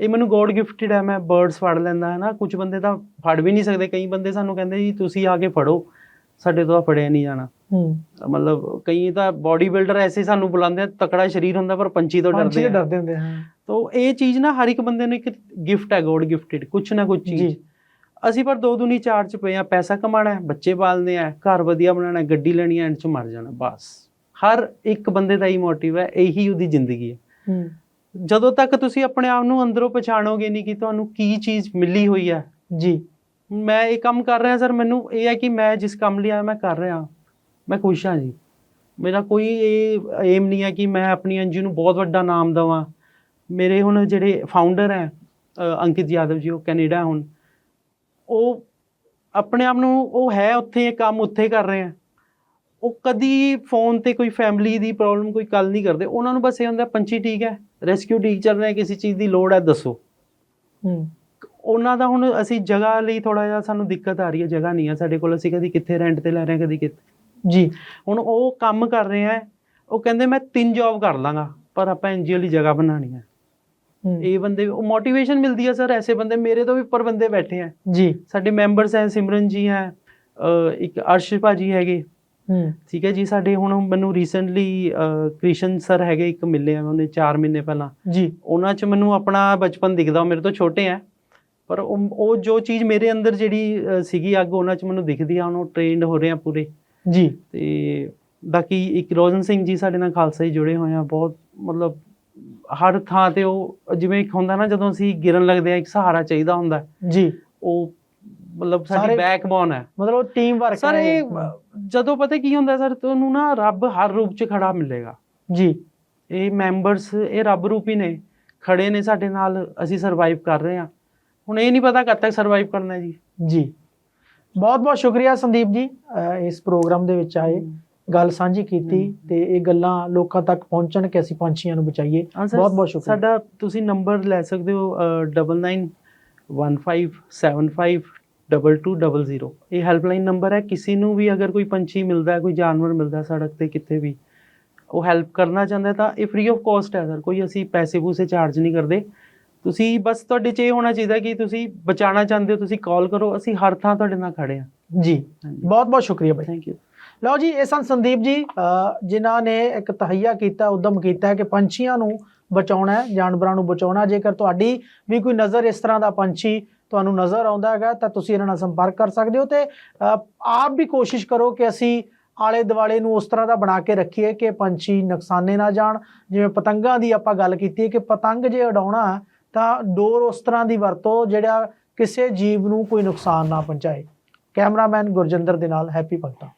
ਇਹ ਮੈਨੂੰ ਗੋਡ ਗਿਫਟਡ ਹੈ ਮੈਂ ਬਰਡਸ ਫੜ ਲੈਂਦਾ ਹੈ ਨਾ। ਕੁਝ ਬੰਦੇ ਤਾਂ ਫੜ ਵੀ ਨਹੀਂ ਸਕਦੇ। ਕਈ ਬੰਦੇ ਸਾਨੂੰ ਕਹਿੰਦੇ ਜੀ ਤੁਸੀਂ ਆ ਕੇ ਫੜੋ। ਸਾਡੇ ਤੋਂ ਫੜਿਆ ਨਹੀਂ ਜਾਣਾ। ਹੂੰ। ਮਤਲਬ ਕਈ ਤਾਂ ਬਾਡੀ ਬਿਲਡਰ ਐਸੇ ਸਾਨੂੰ ਬੁਲਾਉਂਦੇ ਆ ਤਕੜਾ ਸਰੀਰ ਹੁੰਦਾ ਪਰ ਪੰਛੀ ਤੋਂ ਪੰਛੀ ਡਰਦੇ ਤਾਂ ਆ। ਡਰਦੇ ਹੁੰਦੇ ਹਾਂ। ਤੋ ਇਹ ਚੀਜ਼ ਨਾ ਹਰ ਇੱਕ ਬੰਦੇ ਨੂੰ ਇੱਕ ਗਿਫਟ ਹੈ ਗੋਡ ਗਿਫਟਡ ਕੁਛ ਨਾ ਕੁਛ ਚੀਜ਼। ਅਸੀਂ ਪਰ ਦੋ ਦੁਨੀ ਚਾਰ ਚ ਪਏ ਆ ਪੈਸਾ ਕਮਾਣਾ ਹੈ ਬੱਚੇ ਪਾਲਨੇ ਆ ਘਰ ਵਧੀਆ ਬਣਾਉਣਾ ਹੈ ਗੱਡੀ ਲੈਣੀ ਹੈ ਐਂਡ ਚ ਮਰ ਜਾਣਾ ਬਸ। ਹਰ ਇੱਕ ਬੰਦੇ ਦਾ ਹੀ ਮੋਟਿਵ ਹੈ ਇਹੀ ਉਹਦੀ ਜ਼ਿੰਦਗੀ ਹੈ। ਜਦੋਂ ਤੱਕ ਤੁਸੀਂ ਆਪਣੇ ਆਪ ਨੂੰ ਅੰਦਰੋਂ ਪਛਾਣੋਗੇ ਨਹੀਂ ਕਿ ਤੁਹਾਨੂੰ ਕੀ ਚੀਜ਼ ਮਿਲੀ ਹੋਈ ਹੈ। ਜੀ। ਮੈਂ ਇਹ ਕੰਮ ਕਰ ਰਿਹਾ ਸਰ ਮੈਨੂੰ ਇਹ ਹੈ ਕਿ ਮੈਂ ਜਿਸ ਕੰਮ ਲਈ ਆਇਆ ਮੈਂ ਕਰ ਰਿਹਾ। ਮੈਂ ਖੁਸ਼ ਹਾਂ ਜੀ। ਮੇਰਾ ਕੋਈ ਇਹ ਏਮ ਨਹੀਂ ਹੈ ਕਿ ਮੈਂ ਆਪਣੀ ਐਨਜੀ ਨੂੰ ਬਹੁਤ ਵੱਡਾ ਨਾਮ ਦਵਾਂ। ਮੇਰੇ ਹੁਣ ਜਿਹੜੇ ਫਾਊਂਡਰ ਹੈ ਅੰਕਿਤ ਯਾਦਵ ਜੀ ਉਹ ਕੈਨੇਡਾ ਹੁਣ। ਉਹ ਆਪਣੇ ਆਪ ਨੂੰ ਉਹ ਹੈ ਉੱਥੇ ਕੰਮ ਉੱਥੇ ਕਰ ਰਹੇ ਆ। ਉਹ ਕਦੀ ਫੋਨ ਤੇ ਕੋਈ ਫੈਮਿਲੀ ਦੀ ਪ੍ਰੋਬਲਮ ਕੋਈ ਕੱਲ ਨਹੀਂ ਕਰਦੇ। ਉਹਨਾਂ ਨੂੰ ਬਸ ਇਹ ਹੁੰਦਾ ਪੰਛੀ ਠੀਕ ਹੈ ਰੈਸਕਿਊ ਠੀਕ ਚੱਲ ਰਿਹਾ ਕਿਸੇ ਚੀਜ਼ ਦੀ ਲੋੜ ਹੈ ਦੱਸੋ। ਹੂੰ। ਉਹਨਾਂ ਦਾ ਹੁਣ ਅਸੀਂ ਜਗ੍ਹਾ ਲਈ ਥੋੜਾ ਜਿਹਾ ਸਾਨੂੰ ਦਿੱਕਤ ਆ ਰਹੀ ਹੈ ਜਗ੍ਹਾ ਨਹੀਂ ਹੈ ਸਾਡੇ ਕੋਲ। ਅਸੀਂ ਕਦੀ ਕਿੱਥੇ ਰੈਂਟ ਤੇ ਲੈ ਰਹੇ ਹਾਂ ਕਦੀ ਕਿੱਥੇ। ਜੀ। ਹੁਣ ਉਹ ਕੰਮ ਕਰ ਰਹੇ ਆ ਉਹ ਕਹਿੰਦੇ ਮੈਂ ਤਿੰਨ ਜੌਬ ਕਰ ਲਾਂਗਾ ਪਰ ਆਪਾਂ ਐਨਜੀਓ ਲਈ ਜਗ੍ਹਾ ਬਣਾਣੀ ਹੂੰ, ਇਹ ਬੰਦੇ ਉਹ ਮੋਟੀਵੇਸ਼ਨ ਮਿਲਦੀ ਹੈ ਸਰ ਐਸੇ ਬੰਦੇ ਮੇਰੇ ਤੋਂ ਵੀ ਉੱਪਰ ਬੰਦੇ ਬੈਠੇ ਆ। ਜੀ। ਸਾਡੇ ਮੈਂਬਰਸ ਹੈ ਸਿਮਰਨ ਜੀ ਹੈ ਇੱਕ ਅਰਸ਼ ਭਾਜੀ ਹੈਗੇ। ਹੂੰ। ਠੀਕ ਹੈ ਜੀ ਸਾਡੇ ਹੁਣ ਮੈਨੂੰ ਰੀਸੈਂਟਲੀ ਕ੍ਰਿਸ਼ਨ ਸਰ ਹੈਗੇ ਇੱਕ ਮਿਲੇ ਆ ਉਹਨੇ 4 ਮਹੀਨੇ ਪਹਿਲਾਂ। ਜੀ। ਉਹਨਾਂ 'ਚ ਮੈਨੂੰ ਆਪਣਾ ਬਚਪਨ ਦਿਖਦਾ ਮੇਰੇ ਤੋਂ ਛੋਟੇ ਆ ਪਰ ਉਹ ਜੋ ਚੀਜ਼ ਮੇਰੇ ਅੰਦਰ ਜਿਹੜੀ ਸੀਗੀ ਅੱਗ ਉਹਨਾਂ 'ਚ ਮੈਨੂੰ ਦਿਖਦੀ ਆ ਹੁਣ ਉਹ ਟ੍ਰੇਨਡ ਹੋ ਰਹੇ ਆ ਪੂਰੇ। ਜੀ। ਤੇ ਬਾਕੀ ਇੱਕ ਰੋਜ਼ਨ ਸਿੰਘ ਜੀ ਸਾਡੇ ਨਾਲ ਖਾਲਸਾ ਜੀ ਜੁੜੇ ਹੋਏ ਆ ਬਹੁਤ ਮਤਲਬ ਹਰ ਥਾਂ ਤੇ ਉਹ ਜਿਵੇਂ ਇੱਕ ਹੁੰਦਾ ਨਾ ਜਦੋਂ ਅਸੀਂ ਗਿਰਨ ਲੱਗਦੇ ਆ ਇੱਕ ਸਹਾਰਾ ਚਾਹੀਦਾ ਹੁੰਦਾ। ਜੀ। ਉਹ ਮਤਲਬ ਸਾਡੀ ਬੈਕਬੋਨ ਹੈ। ਮਤਲਬ ਟੀਮ ਵਰਕ ਸਰ ਇਹ। ਜਦੋਂ ਪਤਾ ਕੀ ਹੁੰਦਾ ਸਰ ਤੁਹਾਨੂੰ ਨਾ ਰੱਬ ਹਰ ਰੂਪ 'ਚ ਖੜਾ ਮਿਲੇਗਾ। ਜੀ। ਇਹ ਮੈਂਬਰਸ ਇਹ ਰੱਬ ਰੂਪ ਹੀ ਨੇ ਖੜੇ ਨੇ ਸਾਡੇ ਨਾਲ ਅਸੀਂ ਸਰਵਾਈਵ ਕਰ ਰਹੇ ਹਾਂ। ਹੁਣ ਇਹ ਨਹੀਂ ਪਤਾ ਕਦ ਤੱਕ ਸਰਵਾਈਵ ਕਰਨਾ ਜੀ। ਜੀ। ਬਹੁਤ ਬਹੁਤ ਸ਼ੁਕਰੀਆ ਸੰਦੀਪ ਜੀ ਇਸ ਪ੍ਰੋਗਰਾਮ ਦੇ ਵਿੱਚ ਆਏ। ਗੱਲ ਸਾਂਝੀ ਕੀਤੀ। ਤੇ ਇਹ ਗੱਲਾਂ ਲੋਕਾਂ ਤੱਕ ਪਹੁੰਚਣ ਕਿ ਅਸੀਂ ਪੰਛੀਆਂ ਨੂੰ ਬਚਾਈਏ। ਬਹੁਤ ਬਹੁਤ ਸ਼ੁਕਰੀਆ। ਸਾਡਾ ਤੁਸੀਂ ਨੰਬਰ ਲੈ ਸਕਦੇ ਹੋ 9915752200 ਇਹ ਹੈਲਪਲਾਈਨ ਨੰਬਰ ਹੈ ਕਿਸੇ ਨੂੰ ਵੀ ਅਗਰ ਕੋਈ ਪੰਛੀ ਮਿਲਦਾ ਹੈ ਕੋਈ ਜਾਨਵਰ ਮਿਲਦਾ ਹੈ ਸੜਕ ਤੇ ਕਿਤੇ ਵੀ ਉਹ ਹੈਲਪ ਕਰਨਾ ਚਾਹੁੰਦਾ ਤਾਂ ਇਹ ਫ੍ਰੀ ਆਫ ਕਾਸਟ ਹੈ ਸਰ ਕੋਈ ਅਸੀਂ ਪੈਸੇ ਪੂਸੇ ਚਾਰਜ ਨਹੀਂ ਕਰਦੇ। ਤੁਸੀਂ ਬਸ ਤੁਹਾਡੇ 'ਚ ਇਹ ਹੋਣਾ ਚਾਹੀਦਾ ਕਿ ਤੁਸੀਂ ਬਚਾਉਣਾ ਚਾਹੁੰਦੇ ਹੋ ਤੁਸੀਂ ਕਾਲ ਕਰੋ ਅਸੀਂ ਹਰ ਥਾਂ ਤੁਹਾਡੇ ਨਾਲ ਖੜੇ ਹਾਂ। ਜੀ ਬਹੁਤ ਬਹੁਤ ਸ਼ੁਕਰੀਆ ਬਾਈ ਥੈਂਕ ਯੂ ਲਓ ਜੀ, ਇਹ ਸਨ ਸੰਦੀਪ ਜੀ ਜਿਨ੍ਹਾਂ ਨੇ ਇੱਕ ਤਹਈਆ ਕੀਤਾ, ਉਦਮ ਕੀਤਾ ਹੈ ਕਿ ਪੰਛੀਆਂ ਨੂੰ ਬਚਾਉਣਾ ਹੈ, ਜਾਨਵਰਾਂ ਨੂੰ ਬਚਾਉਣਾ ਜੇਕਰ ਤੁਹਾਡੀ ਵੀ ਕੋਈ ਨਜ਼ਰ ਇਸ ਤਰ੍ਹਾਂ ਦਾ ਪੰਛੀ ਤੁਹਾਨੂੰ ਨਜ਼ਰ ਆਉਂਦਾ ਹੈਗਾ, ਤਾਂ ਤੁਸੀਂ ਇਹਨਾਂ ਨਾਲ ਸੰਪਰਕ ਕਰ ਸਕਦੇ ਹੋ ਤੇ ਆਪ ਵੀ ਕੋਸ਼ਿਸ਼ ਕਰੋ ਕਿ ਅਸੀਂ ਆਲੇ ਦੁਆਲੇ ਨੂੰ ਉਸ ਤਰ੍ਹਾਂ ਦਾ ਬਣਾ ਕੇ ਰੱਖੀਏ ਕਿ ਪੰਛੀ ਨੁਕਸਾਨੇ ਨਾ ਜਾਣ। ਜਿਵੇਂ ਪਤੰਗਾਂ ਦੀ ਆਪਾਂ ਗੱਲ ਕੀਤੀ ਹੈ ਕਿ ਪਤੰਗ ਜੇ ਉਡਾਉਣਾ ਤਾਂ ਡੋਰ ਉਸ ਤਰ੍ਹਾਂ ਦੀ ਵਰਤੋ ਜਿਹੜਾ ਕਿਸੇ ਜੀਵ ਨੂੰ ਕੋਈ ਨੁਕਸਾਨ ਨਾ ਪਹੁੰਚਾਏ। ਕੈਮਰਾਮੈਨ ਗੁਰਜਿੰਦਰ ਦੇ ਨਾਲ, ਹੈਪੀ ਭਗਤਾ।